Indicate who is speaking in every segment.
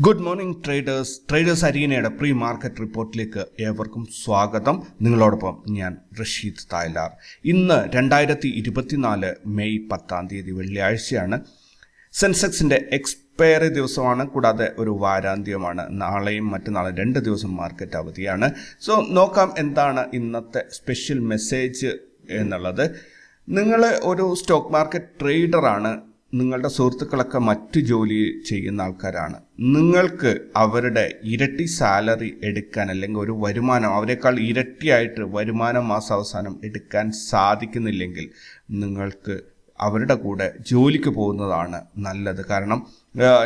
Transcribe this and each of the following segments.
Speaker 1: Good morning traders traders അരീനയുടെ pre market റിപ്പോർട്ടിലേക്ക് ഏവർക്കും സ്വാഗതം. നിങ്ങളോടൊപ്പം ഞാൻ റഷീദ് തായ്ലാർ. ഇന്ന് രണ്ടായിരത്തി ഇരുപത്തിനാല് മെയ് പത്താം തീയതി വെള്ളിയാഴ്ചയാണ്. സെൻസെക്സിന്റെ എക്സ്പയറി ദിവസമാണ് കൂടാതെ ഒരു വാരാന്ത്യമാണ്. നാളെയും മറ്റന്നാളും രണ്ട് ദിവസം മാർക്കറ്റ് അവധിയാണ്. സോ നോക്കാം എന്താണ് ഇന്നത്തെ സ്പെഷ്യൽ മെസ്സേജ് എന്നുള്ളത്. നിങ്ങൾ ഒരു സ്റ്റോക്ക് മാർക്കറ്റ് ട്രേഡറാണ് നിങ്ങളുടെ സുഹൃത്തുക്കളൊക്കെ മറ്റു ജോലി ചെയ്യുന്ന ആൾക്കാരാണ്. നിങ്ങൾക്ക് അവരുടെ ഇരട്ടി സാലറി എടുക്കാൻ അല്ലെങ്കിൽ ഒരു വരുമാനം അവരെക്കാൾ ഇരട്ടിയായിട്ട് വരുമാനം മാസാവസാനം എടുക്കാൻ സാധിക്കുന്നില്ലെങ്കിൽ നിങ്ങൾക്ക് അവരുടെ കൂടെ ജോലിക്ക് പോകുന്നതാണ് നല്ലത്. കാരണം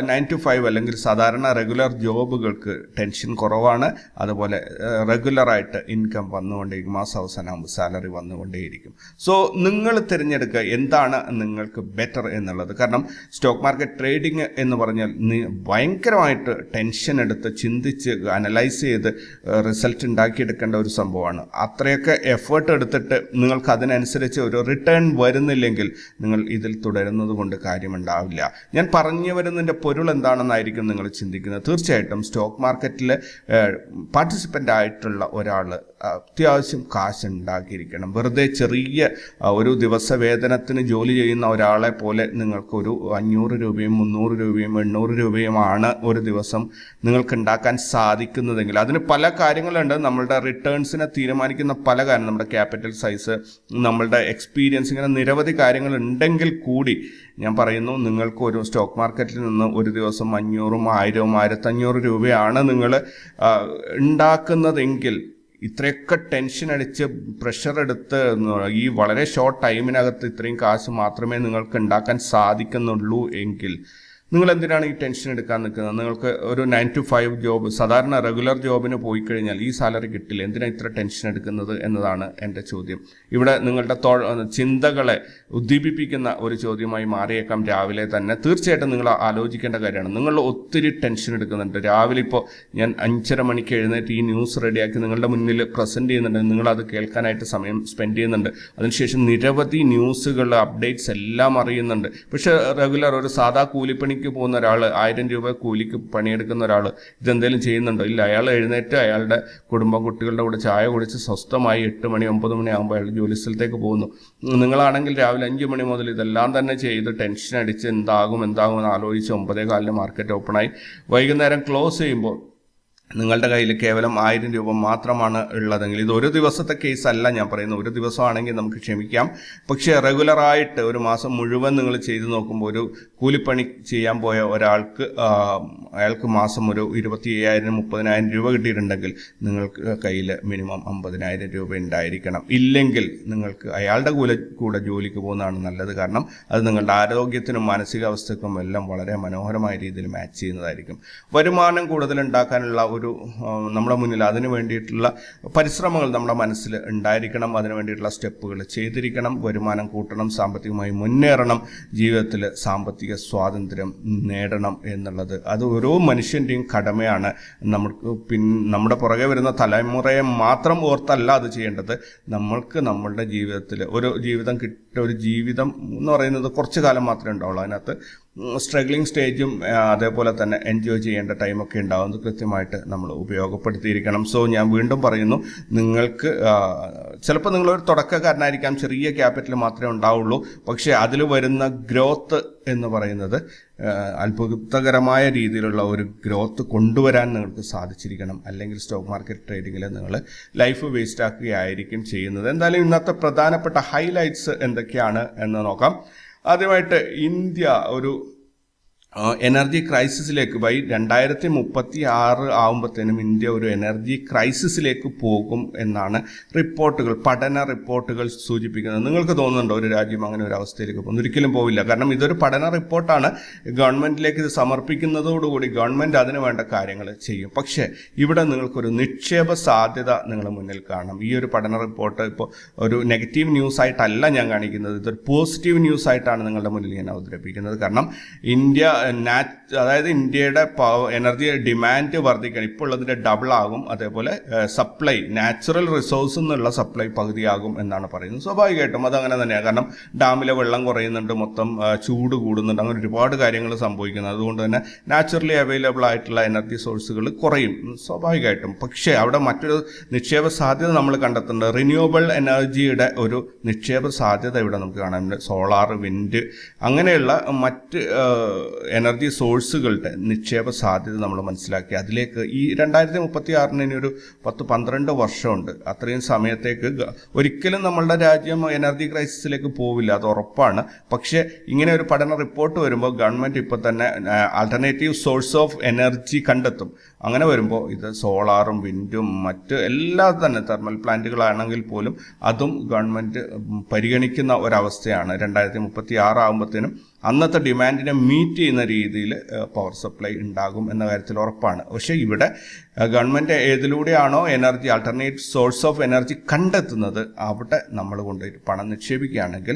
Speaker 1: നയൻ ടു ഫൈവ് അല്ലെങ്കിൽ സാധാരണ റെഗുലർ ജോബുകൾക്ക് ടെൻഷൻ കുറവാണ്. അതുപോലെ റെഗുലറായിട്ട് ഇൻകം വന്നുകൊണ്ടേയിരിക്കും മാസം അവസാനമാകുമ്പോൾ സാലറി വന്നുകൊണ്ടേയിരിക്കും. സോ നിങ്ങൾ തിരഞ്ഞെടുക്കുക എന്താണ് നിങ്ങൾക്ക് ബെറ്റർ എന്നുള്ളത്. കാരണം സ്റ്റോക്ക് മാർക്കറ്റ് ട്രേഡിംഗ് എന്ന് പറഞ്ഞാൽ ഭയങ്കരമായിട്ട് ടെൻഷൻ എടുത്ത് ചിന്തിച്ച് അനലൈസ് ചെയ്ത് റിസൾട്ട് ഉണ്ടാക്കിയെടുക്കേണ്ട ഒരു സംഭവമാണ്. അത്രയൊക്കെ എഫേർട്ട് എടുത്തിട്ട് നിങ്ങൾക്ക് അതിനനുസരിച്ച് ഒരു റിട്ടേൺ വരുന്നില്ലെങ്കിൽ നിങ്ങൾ ഇതിൽ തുടരുന്നത് കൊണ്ട് കാര്യമുണ്ടാവില്ല. ഞാൻ പറഞ്ഞു വരുന്നതിന്റെ പൊരുൾ എന്താണെന്നായിരിക്കും നിങ്ങൾ ചിന്തിക്കുന്നത്? തീർച്ചയായിട്ടും സ്റ്റോക്ക് മാർക്കറ്റിൽ പാർട്ടിസിപ്പന്റ് ആയിട്ടുള്ള ഒരാൾ അത്യാവശ്യം കാശ് ഉണ്ടാക്കിയിരിക്കണം വെറുതെ ചെറിയ ഒരു ദിവസ വേതനത്തിന് ജോലി ചെയ്യുന്ന ഒരാളെ പോലെ നിങ്ങൾക്കൊരു അഞ്ഞൂറ് രൂപയും മുന്നൂറ് രൂപയും എണ്ണൂറ് രൂപയുമാണ് ഒരു ദിവസം നിങ്ങൾക്ക് ഉണ്ടാക്കാൻ സാധിക്കുന്നതെങ്കിൽ. അതിന് പല കാര്യങ്ങളുണ്ട്. നമ്മളുടെ റിട്ടേൺസിനെ തീരുമാനിക്കുന്ന പല കാര്യം. നമ്മുടെ ക്യാപിറ്റൽ സൈസ് നമ്മളുടെ എക്സ്പീരിയൻസ് ഇങ്ങനെ നിരവധി കാര്യങ്ങൾ ഉണ്ടെങ്കിൽ കൂടി ഞാൻ പറയുന്നു നിങ്ങൾക്ക് ഒരു സ്റ്റോക്ക് മാർക്കറ്റിൽ നിന്ന് ഒരു ദിവസം അഞ്ഞൂറും ആയിരവും ആയിരത്തഞ്ഞൂറ് രൂപയാണ് നിങ്ങൾ ഉണ്ടാക്കുന്നതെങ്കിൽ ഇത്രയൊക്കെ ടെൻഷൻ അടിച്ച് പ്രഷർ എടുത്ത് ഈ വളരെ ഷോർട്ട് ടൈമിനകത്ത് ഇത്രയും കാശ് മാത്രമേ നിങ്ങൾക്ക് ഉണ്ടാക്കാൻ സാധിക്കുന്നുള്ളൂ എങ്കിൽ നിങ്ങൾ എന്തിനാണ് ഈ ടെൻഷൻ എടുക്കാൻ നിൽക്കുന്നത്? നിങ്ങൾക്ക് ഒരു നയൻ ടു ഫൈവ് ജോബ് സാധാരണ റെഗുലർ ജോബിന് പോയി കഴിഞ്ഞാൽ ഈ സാലറി കിട്ടില്ല. എന്തിനാണ് ഇത്ര ടെൻഷൻ എടുക്കുന്നത് എന്നതാണ് എന്റെ ചോദ്യം. ഇവിടെ നിങ്ങളുടെ ചിന്തകളെ ഉദ്ദീപിപ്പിക്കുന്ന ഒരു ചോദ്യമായി മാറിയേക്കാം രാവിലെ തന്നെ. തീർച്ചയായിട്ടും നിങ്ങൾ ആലോചിക്കേണ്ട കാര്യമാണ്. നിങ്ങൾ ഒത്തിരി ടെൻഷൻ എടുക്കുന്നുണ്ട്. രാവിലെ ഇപ്പോൾ ഞാൻ അഞ്ചര മണിക്ക് എഴുന്നേറ്റ് ഈ ന്യൂസ് റെഡിയാക്കി നിങ്ങളുടെ മുന്നിൽ പ്രസന്റ് ചെയ്യുന്നുണ്ട്. നിങ്ങളത് കേൾക്കാനായിട്ട് സമയം സ്പെൻഡ് ചെയ്യുന്നുണ്ട്. അതിനുശേഷം നിരവധി ന്യൂസുകൾ അപ്ഡേറ്റ്സ് എല്ലാം അറിയുന്നുണ്ട്. പക്ഷേ റെഗുലർ ഒരു സാധാ കൂലിപ്പണിക്ക് പോകുന്ന ഒരാൾ ആയിരം രൂപ കൂലിക്ക് പണിയെടുക്കുന്ന ഒരാൾ ഇതെന്തെങ്കിലും ചെയ്യുന്നുണ്ടോ? ഇല്ല അയാൾ എഴുന്നേറ്റ് അയാളുടെ കുടുംബം കുട്ടികളുടെ കൂടെ ചായ കുടിച്ച് സ്വസ്ഥമായി എട്ട് മണി ഒമ്പത് മണി ആകുമ്പോൾ അയാൾ ജോലി സ്ഥലത്തേക്ക് പോകുന്നു. നിങ്ങളാണെങ്കിൽ രാവിലെ അഞ്ച് മണി മുതൽ ഇതെല്ലാം തന്നെ ചെയ്ത് ടെൻഷൻ അടിച്ച് എന്താകും എന്താകും എന്ന് ആലോചിച്ച് ഒമ്പതേ കാലിന് മാർക്കറ്റ് ഓപ്പണായി വൈകുന്നേരം ക്ലോസ് ചെയ്യുമ്പോൾ നിങ്ങളുടെ കയ്യിൽ കേവലം ആയിരം രൂപ മാത്രമാണ് ഉള്ളതെങ്കിൽ ഇത് ഒരു ദിവസത്തെ കേസ് അല്ല ഞാൻ പറയുന്നത്. ഒരു ദിവസമാണെങ്കിൽ നമുക്ക് ക്ഷമിക്കാം. പക്ഷേ റെഗുലറായിട്ട് ഒരു മാസം മുഴുവൻ നിങ്ങൾ ചെയ്തു നോക്കുമ്പോൾ ഒരു കൂലിപ്പണി ചെയ്യാൻ പോയ ഒരാൾക്ക് അയാൾക്ക് മാസം ഒരു ഇരുപത്തി അയ്യായിരം മുപ്പതിനായിരം രൂപ കിട്ടിയിട്ടുണ്ടെങ്കിൽ നിങ്ങൾക്ക് കയ്യിൽ മിനിമം അമ്പതിനായിരം രൂപ ഉണ്ടായിരിക്കണം. ഇല്ലെങ്കിൽ നിങ്ങൾക്ക് അയാളുടെ കൂടെ കൂടെ ജോലിക്ക് പോകുന്നതാണ് നല്ലത്. കാരണം അത് നിങ്ങളുടെ ആരോഗ്യത്തിനും മാനസികാവസ്ഥയ്ക്കും എല്ലാം വളരെ മനോഹരമായ രീതിയിൽ മാച്ച് ചെയ്യുന്നതായിരിക്കും. വരുമാനം കൂടുതൽ ഉണ്ടാക്കാനുള്ള ഒരു ആ, നമ്മുടെ മുന്നിൽ അതിനു വേണ്ടിയിട്ടുള്ള പരിശ്രമങ്ങൾ നമ്മുടെ മനസ്സിൽ ഉണ്ടായിരിക്കണം. അതിനു വേണ്ടിയിട്ടുള്ള സ്റ്റെപ്പുകൾ ചെയ്തിരിക്കണം. വരുമാനം കൂട്ടണം. സാമ്പത്തികമായി മുന്നേറണം. ജീവിതത്തിൽ സാമ്പത്തിക സ്വാതന്ത്ര്യം നേടണം എന്നുള്ളത്. അത് ഓരോ മനുഷ്യന്റെയും കടമയാണ്. നമുക്ക് പിൻ നമ്മുടെ പുറകെ വരുന്ന തലമുറയെ മാത്രം ഓർത്തല്ല അത് ചെയ്യേണ്ടത്. നമ്മൾക്ക് നമ്മളുടെ ജീവിതത്തിൽ ഒരു ജീവിതം കിട്ട ഒരു ജീവിതം എന്ന് പറയുന്നത് കുറച്ച് കാലം മാത്രമേ ഉണ്ടാവുള്ളൂ. അതിനകത്ത് സ്ട്രഗ്ലിംഗ് സ്റ്റേജും അതേപോലെ തന്നെ എൻജോയ് ചെയ്യേണ്ട ടൈമൊക്കെ ഉണ്ടാവും. അത് കൃത്യമായിട്ട് നമ്മൾ ഉപയോഗപ്പെടുത്തിയിരിക്കണം. സോ ഞാൻ വീണ്ടും പറയുന്നു നിങ്ങൾക്ക് ചിലപ്പോൾ നിങ്ങളൊരു തുടക്കക്കാരനായിരിക്കാം ചെറിയ ക്യാപിറ്റൽ മാത്രമേ ഉണ്ടാവുള്ളൂ. പക്ഷേ അതിൽ വരുന്ന ഗ്രോത്ത് എന്ന് പറയുന്നത് അത്ഭുതകരമായ രീതിയിലുള്ള ഒരു ഗ്രോത്ത് കൊണ്ടുവരാൻ നിങ്ങൾക്ക് സാധിച്ചിരിക്കണം. അല്ലെങ്കിൽ സ്റ്റോക്ക് മാർക്കറ്റ് ട്രേഡിങ്ങിൽ നിങ്ങൾ ലൈഫ് വേസ്റ്റ് ആക്കുകയായിരിക്കും ചെയ്യുന്നത്. എന്തായാലും ഇന്നത്തെ പ്രധാനപ്പെട്ട ഹൈലൈറ്റ്സ് എന്തൊക്കെയാണ് എന്ന് നോക്കാം. ആദ്യമായിട്ട് ഇന്ത്യ ഒരു എനർജി ക്രൈസിസിലേക്ക് ബൈ രണ്ടായിരത്തി മുപ്പത്തി ആറ് ആകുമ്പോഴത്തേനും ഇന്ത്യ ഒരു എനർജി ക്രൈസിസിലേക്ക് പോകും എന്നാണ് റിപ്പോർട്ടുകൾ പഠന റിപ്പോർട്ടുകൾ സൂചിപ്പിക്കുന്നത്. നിങ്ങൾക്ക് തോന്നുന്നുണ്ടോ ഒരു രാജ്യം അങ്ങനെ ഒരു അവസ്ഥയിലേക്ക് പോകുന്നു? ഒരിക്കലും പോവില്ല. കാരണം ഇതൊരു പഠന റിപ്പോർട്ടാണ്. ഗവൺമെന്റിലേക്ക് ഇത് സമർപ്പിക്കുന്നതോടുകൂടി ഗവൺമെന്റ് അതിന് വേണ്ട കാര്യങ്ങൾ ചെയ്യും. പക്ഷേ ഇവിടെ നിങ്ങൾക്കൊരു നിക്ഷേപ സാധ്യത നിങ്ങൾ മുന്നിൽ കാണണം ഈ ഒരു പഠന റിപ്പോർട്ട് ഇപ്പോൾ ഒരു നെഗറ്റീവ് ന്യൂസ് ആയിട്ടല്ല ഞാൻ കാണിക്കുന്നത്. ഇതൊരു പോസിറ്റീവ് ന്യൂസ് ആയിട്ടാണ് നിങ്ങളുടെ മുന്നിൽ ഞാൻ അവതരിപ്പിക്കുന്നത്. കാരണം ഇന്ത്യ നാറ്റ് അതായത് ഇന്ത്യയുടെ പവർ എനർജി ഡിമാൻഡ് വർദ്ധിക്കണം. ഇപ്പോൾ ഉള്ളതിന്റെ ഡബിൾ ആകും. അതേപോലെ സപ്ലൈ നാച്ചുറൽ റിസോഴ്സ് എന്നുള്ള സപ്ലൈ പകുതിയാകും എന്നാണ് പറയുന്നത്. സ്വാഭാവികമായിട്ടും അതങ്ങനെ തന്നെയാണ്. കാരണം ഡാമിലെ വെള്ളം കുറയുന്നുണ്ട് മൊത്തം ചൂട് കൂടുന്നുണ്ട്. അങ്ങനെ ഒരുപാട് കാര്യങ്ങൾ സംഭവിക്കുന്നത്. അതുകൊണ്ട് തന്നെ നാച്ചുറലി അവൈലബിൾ ആയിട്ടുള്ള എനർജി സോഴ്സുകൾ കുറയും. സ്വാഭാവികമായിട്ടും. പക്ഷേ അവിടെ മറ്റൊരു നിക്ഷേപ സാധ്യത നമ്മൾ കണ്ടെത്തുന്നുണ്ട്. റിന്യൂവബിൾ എനർജിയുടെ ഒരു നിക്ഷേപ സാധ്യത ഇവിടെ നമുക്ക് കാണാനുണ്ട് സോളാർ വിൻഡ് അങ്ങനെയുള്ള മറ്റ് എനർജി സോഴ്സുകളുടെ നിക്ഷേപ സാധ്യത നമ്മൾ മനസ്സിലാക്കി. അതിലേക്ക് ഈ രണ്ടായിരത്തി മുപ്പത്തി ആറിന് ഇനി ഒരു പത്ത് പന്ത്രണ്ട് വർഷമുണ്ട്. അത്രയും സമയത്തേക്ക് ഒരിക്കലും നമ്മളുടെ രാജ്യം എനർജി ക്രൈസിസിലേക്ക് പോവില്ല അത് ഉറപ്പാണ്. പക്ഷേ ഇങ്ങനെ ഒരു പഠന റിപ്പോർട്ട് വരുമ്പോൾ ഗവൺമെന്റ് ഇപ്പോൾ തന്നെ ആൾട്ടർനേറ്റീവ് സോഴ്സ് ഓഫ് എനർജി കണ്ടെത്തും. അങ്ങനെ വരുമ്പോൾ ഇത് സോളാറും വിൻഡും മറ്റ് എല്ലാ തന്നെ തെർമൽ പ്ലാന്റുകളാണെങ്കിൽ പോലും അതും ഗവൺമെന്റ് പരിഗണിക്കുന്ന ഒരവസ്ഥയാണ്. രണ്ടായിരത്തി മുപ്പത്തി ആറാകുമ്പോഴത്തേനും അന്നത്തെ ഡിമാൻഡിനെ മീറ്റ് ചെയ്യുന്ന രീതിയിൽ പവർ സപ്ലൈ ഉണ്ടാകും എന്ന കാര്യത്തിൽ ഉറപ്പാണ്. പക്ഷേ ഇവിടെ ഏഹ്, government ഏതിലൂടെയാണോ energy alternate source of energy കണ്ടെത്തുന്നത് അവിടെ നമ്മൾ കൊണ്ടുപോയി പണം നിക്ഷേപിക്കുകയാണെങ്കിൽ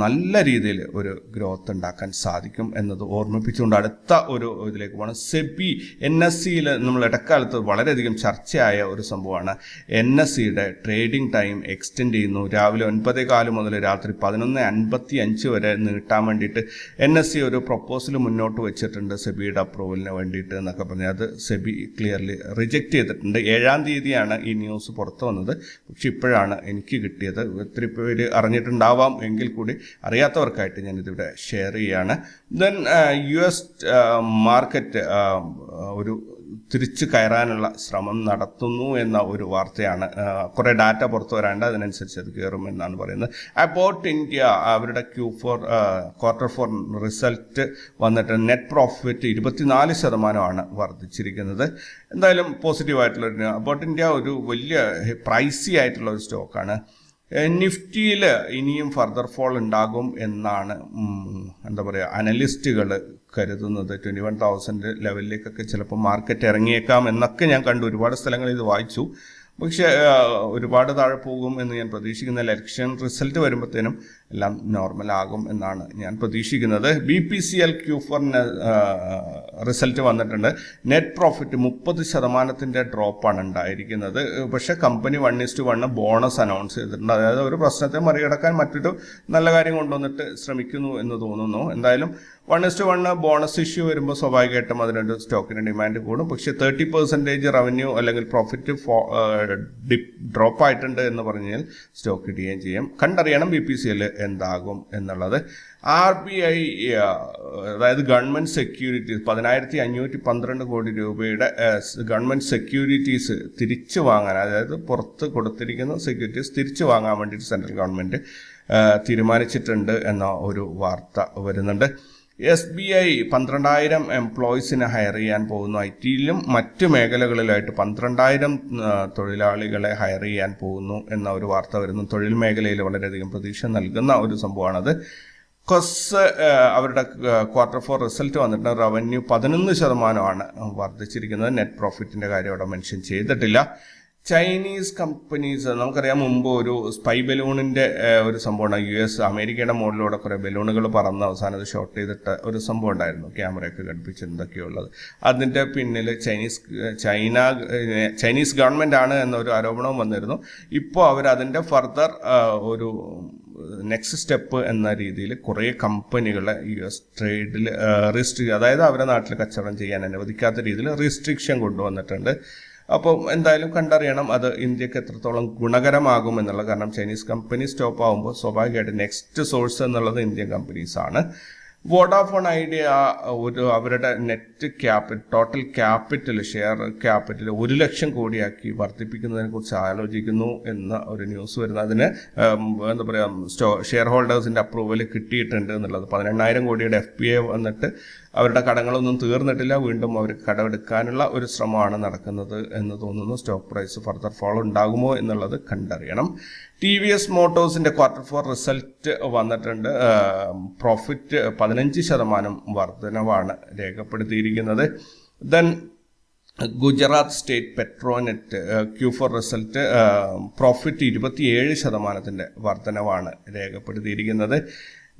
Speaker 1: നല്ല രീതിയിൽ ഒരു ഗ്രോത്ത് ഉണ്ടാക്കാൻ സാധിക്കും എന്നത് ഓർമ്മിപ്പിച്ചുകൊണ്ട് അടുത്ത ഒരു ഇതിലേക്ക് പോകണം. സെബി എൻ എസ് സിയിൽ നമ്മൾ ഇടക്കാലത്ത് വളരെയധികം ചർച്ചയായ ഒരു സംഭവമാണ്. എൻ എസ് സിയുടെ ട്രേഡിംഗ് ടൈം എക്സ്റ്റെൻഡ് ചെയ്യുന്നു. രാവിലെ ഒൻപതേ കാൽ മുതൽ രാത്രി പതിനൊന്ന് അൻപത്തി അഞ്ച് വരെ നീട്ടാൻ വേണ്ടിയിട്ട് എൻ എസ് സി ഒരു പ്രപ്പോസൽ മുന്നോട്ട് വെച്ചിട്ടുണ്ട് സെബിയുടെ അപ്രൂവലിന് വേണ്ടിയിട്ട് എന്നൊക്കെ പറഞ്ഞാൽ അത് സെബി ക്ലിയർലി റിജക്റ്റ് ചെയ്തിട്ടുണ്ട്. ഏഴാം തീയതിയാണ് ഈ ന്യൂസ് പുറത്തു വന്നത്. പക്ഷെ ഇപ്പോഴാണ് എനിക്ക് കിട്ടിയത്. ഒത്തിരി പേര് അറിഞ്ഞിട്ടുണ്ടാവാം എങ്കിൽ കൂടി അറിയാത്തവർക്കായിട്ട് ഞാനിതിവിടെ ഷെയർ ചെയ്യാണ്. ദെൻ യു എസ് മാർക്കറ്റ് ഒരു തിരിച്ചു കയറാനുള്ള ശ്രമം നടത്തുന്നു എന്ന ഒരു വാർത്തയാണ്. കുറേ ഡാറ്റ പുറത്തു വരാണ്ട് അതിനനുസരിച്ച് അത് കയറും എന്നാണ് പറയുന്നത്. അബൌട്ട് ഇന്ത്യ അവരുടെ Q four quarter four result വന്നിട്ട് നെറ്റ് പ്രോഫിറ്റ് ഇരുപത്തിനാല് ശതമാനമാണ് വർദ്ധിച്ചിരിക്കുന്നത്. എന്തായാലും പോസിറ്റീവായിട്ടുള്ള അബൌട്ട് ഇന്ത്യ ഒരു വലിയ പ്രൈസി ആയിട്ടുള്ള ഒരു സ്റ്റോക്കാണ് നിഫ്റ്റിയിൽ ഇനിയും ഫർദർ ഫോൾ ഉണ്ടാകും എന്നാണ് എന്താ പറയുക അനലിസ്റ്റുകൾ കരുതുന്നത്. ട്വന്റി വൺ തൗസൻഡ് ലെവലിലേക്കൊക്കെ ചിലപ്പോൾ മാർക്കറ്റ് ഇറങ്ങിയേക്കാം എന്നൊക്കെ ഞാൻ കണ്ടു. ഒരുപാട് സ്ഥലങ്ങളിൽ ഇത് വായിച്ചു. പക്ഷേ ഒരുപാട് താഴെ പോകും എന്ന് ഞാൻ പ്രതീക്ഷിക്കുന്ന ഇലക്ഷൻ റിസൾട്ട് വരുമ്പോഴത്തേനും എല്ലാം നോർമൽ ആകും എന്നാണ് ഞാൻ പ്രതീക്ഷിക്കുന്നത്. B P C L Q ഫോറിന് result വന്നിട്ടുണ്ട്. നെറ്റ് പ്രോഫിറ്റ് മുപ്പത് ശതമാനത്തിന്റെ ഡ്രോപ്പാണ് ഉണ്ടായിരിക്കുന്നത്. പക്ഷേ company one is to one bonus announce ചെയ്തിട്ടുണ്ട്. അതായത് ഒരു പ്രശ്നത്തെ മറികടക്കാൻ മറ്റൊരു നല്ല കാര്യം കൊണ്ടുവന്നിട്ട് ശ്രമിക്കുന്നു എന്ന് തോന്നുന്നു. എന്തായാലും one is to one bonus issue വരുമ്പോൾ സ്വാഭാവികമായിട്ടും അതിനൊരു സ്റ്റോക്കിന് ഡിമാൻഡ് കൂടും. പക്ഷേ തേർട്ടി പെർസെന്റേജ് റവന്യൂ അല്ലെങ്കിൽ പ്രോഫിറ്റ് ഡ്രോപ്പ് ആയിട്ടുണ്ട് എന്ന് പറഞ്ഞാൽ സ്റ്റോക്ക് ഇടുകയും ചെയ്യും. കണ്ടറിയണം ബി പി സി എൽ എന്താകും എന്നുള്ളത്. ആർ ബി ഐ അതായത് ഗവൺമെന്റ് സെക്യൂരിറ്റീസ് പതിനായിരത്തി അഞ്ഞൂറ്റി പന്ത്രണ്ട് കോടി രൂപയുടെ ഗവൺമെന്റ് സെക്യൂരിറ്റീസ് തിരിച്ചു വാങ്ങാൻ അതായത് പുറത്ത് കൊടുത്തിരിക്കുന്ന സെക്യൂരിറ്റീസ് തിരിച്ചു വാങ്ങാൻ വേണ്ടിയിട്ട് സെൻട്രൽ ഗവൺമെന്റ് തീരുമാനിച്ചിട്ടുണ്ട് എന്ന ഒരു വാർത്ത വരുന്നുണ്ട്. എസ് ബി ഐ പന്ത്രണ്ടായിരം എംപ്ലോയീസിനെ ഹയർ ചെയ്യാൻ പോകുന്നു. ഐ ടിയിലും മറ്റ് മേഖലകളിലായിട്ട് പന്ത്രണ്ടായിരം തൊഴിലാളികളെ ഹയർ ചെയ്യാൻ പോകുന്നു എന്ന ഒരു വാർത്ത വരുന്നു. തൊഴിൽ മേഖലയിൽ വളരെയധികം പ്രതീക്ഷ നൽകുന്ന ഒരു സംഭവമാണത്. കൊസ് അവരുടെ ക്വാർട്ടർ ഫോർ റിസൾട്ട് വന്നിട്ട് റവന്യൂ പതിനൊന്ന് ശതമാനമാണ് വർദ്ധിച്ചിരിക്കുന്നത്. നെറ്റ് പ്രോഫിറ്റിന്റെ കാര്യം അവിടെ മെൻഷൻ ചെയ്തിട്ടില്ല. ചൈനീസ് കമ്പനീസ് നമുക്കറിയാം മുമ്പ് ഒരു സ്പൈ ബലൂണിന്റെ ഒരു സംഭവം യു എസ് അമേരിക്കയുടെ മുകളിലൂടെ കുറെ ബലൂണുകൾ പറന്ന് അവസാനം അത് ഷോട്ട് ചെയ്തിട്ട് ഒരു സംഭവം ഉണ്ടായിരുന്നു. ക്യാമറയൊക്കെ ഘടിപ്പിച്ച് എന്തൊക്കെയുള്ളത്. അതിന്റെ പിന്നിൽ ചൈനീസ് ചൈന ചൈനീസ് ഗവൺമെന്റ് ആണ് എന്നൊരു ആരോപണവും വന്നിരുന്നു. ഇപ്പോൾ അവർ അതിന്റെ ഫർദർ ഒരു നെക്സ്റ്റ് സ്റ്റെപ്പ് എന്ന രീതിയിൽ കുറേ കമ്പനികളെ യു എസ് ട്രേഡിൽ റിസ്ട്രിക് അതായത് അവരുടെ നാട്ടിൽ കച്ചവടം ചെയ്യാൻ അനുവദിക്കാത്ത രീതിയിൽ റിസ്ട്രിക്ഷൻ കൊണ്ടുവന്നിട്ടുണ്ട്. അപ്പോൾ എന്തായാലും കണ്ടറിയണം അത് ഇന്ത്യയ്ക്ക് എത്രത്തോളം ഗുണകരമാകും എന്നുള്ള കാരണം ചൈനീസ് കമ്പനി സ്റ്റോപ്പ് ആകുമ്പോൾ സ്വാഭാവികമായിട്ട് നെക്സ്റ്റ് സോഴ്സ് എന്നുള്ളത് ഇന്ത്യൻ കമ്പനീസ് ആണ്. വോഡാഫോൺ ഐഡിയ ഒരു അവരുടെ net capital total capital share capital ഒരു ലക്ഷം കോടിയാക്കി വർദ്ധിപ്പിക്കുന്നതിനെ കുറിച്ച് ആലോചിക്കുന്നു എന്ന ഒരു ന്യൂസ് വരുന്നത് അതിന് എന്താ പറയുക സ്റ്റോ ഷെയർ ഹോൾഡേഴ്സിന്റെ അപ്രൂവൽ കിട്ടിയിട്ടുണ്ട് എന്നുള്ളത് പതിനെണ്ണായിരം കോടിയുടെ എഫ് പി എ വന്നിട്ട് അവരുടെ കടങ്ങളൊന്നും തീർന്നിട്ടില്ല. വീണ്ടും അവർ കടമെടുക്കാനുള്ള ഒരു ശ്രമമാണ് നടക്കുന്നത് എന്ന് തോന്നുന്നു. സ്റ്റോക്ക് പ്രൈസ് ഫർദർ ഫോൾ ഉണ്ടാകുമോ എന്നുള്ളത് കണ്ടറിയണം. ടി വി എസ് മോട്ടോഴ്സിന്റെ ക്വാർട്ടർ ഫോർ റിസൾട്ട് വന്നിട്ടുണ്ട്. പ്രോഫിറ്റ് പതിനഞ്ച് ശതമാനം വർധനവാണ് രേഖപ്പെടുത്തിയിരിക്കുന്നത്. Then Gujarat state Petronet Q four result profit ഇരുപത്തിയേഴ് ശതമാനത്തിന്റെ വർധനവാണ് രേഖപ്പെടുത്തിയിരിക്കുന്നത്.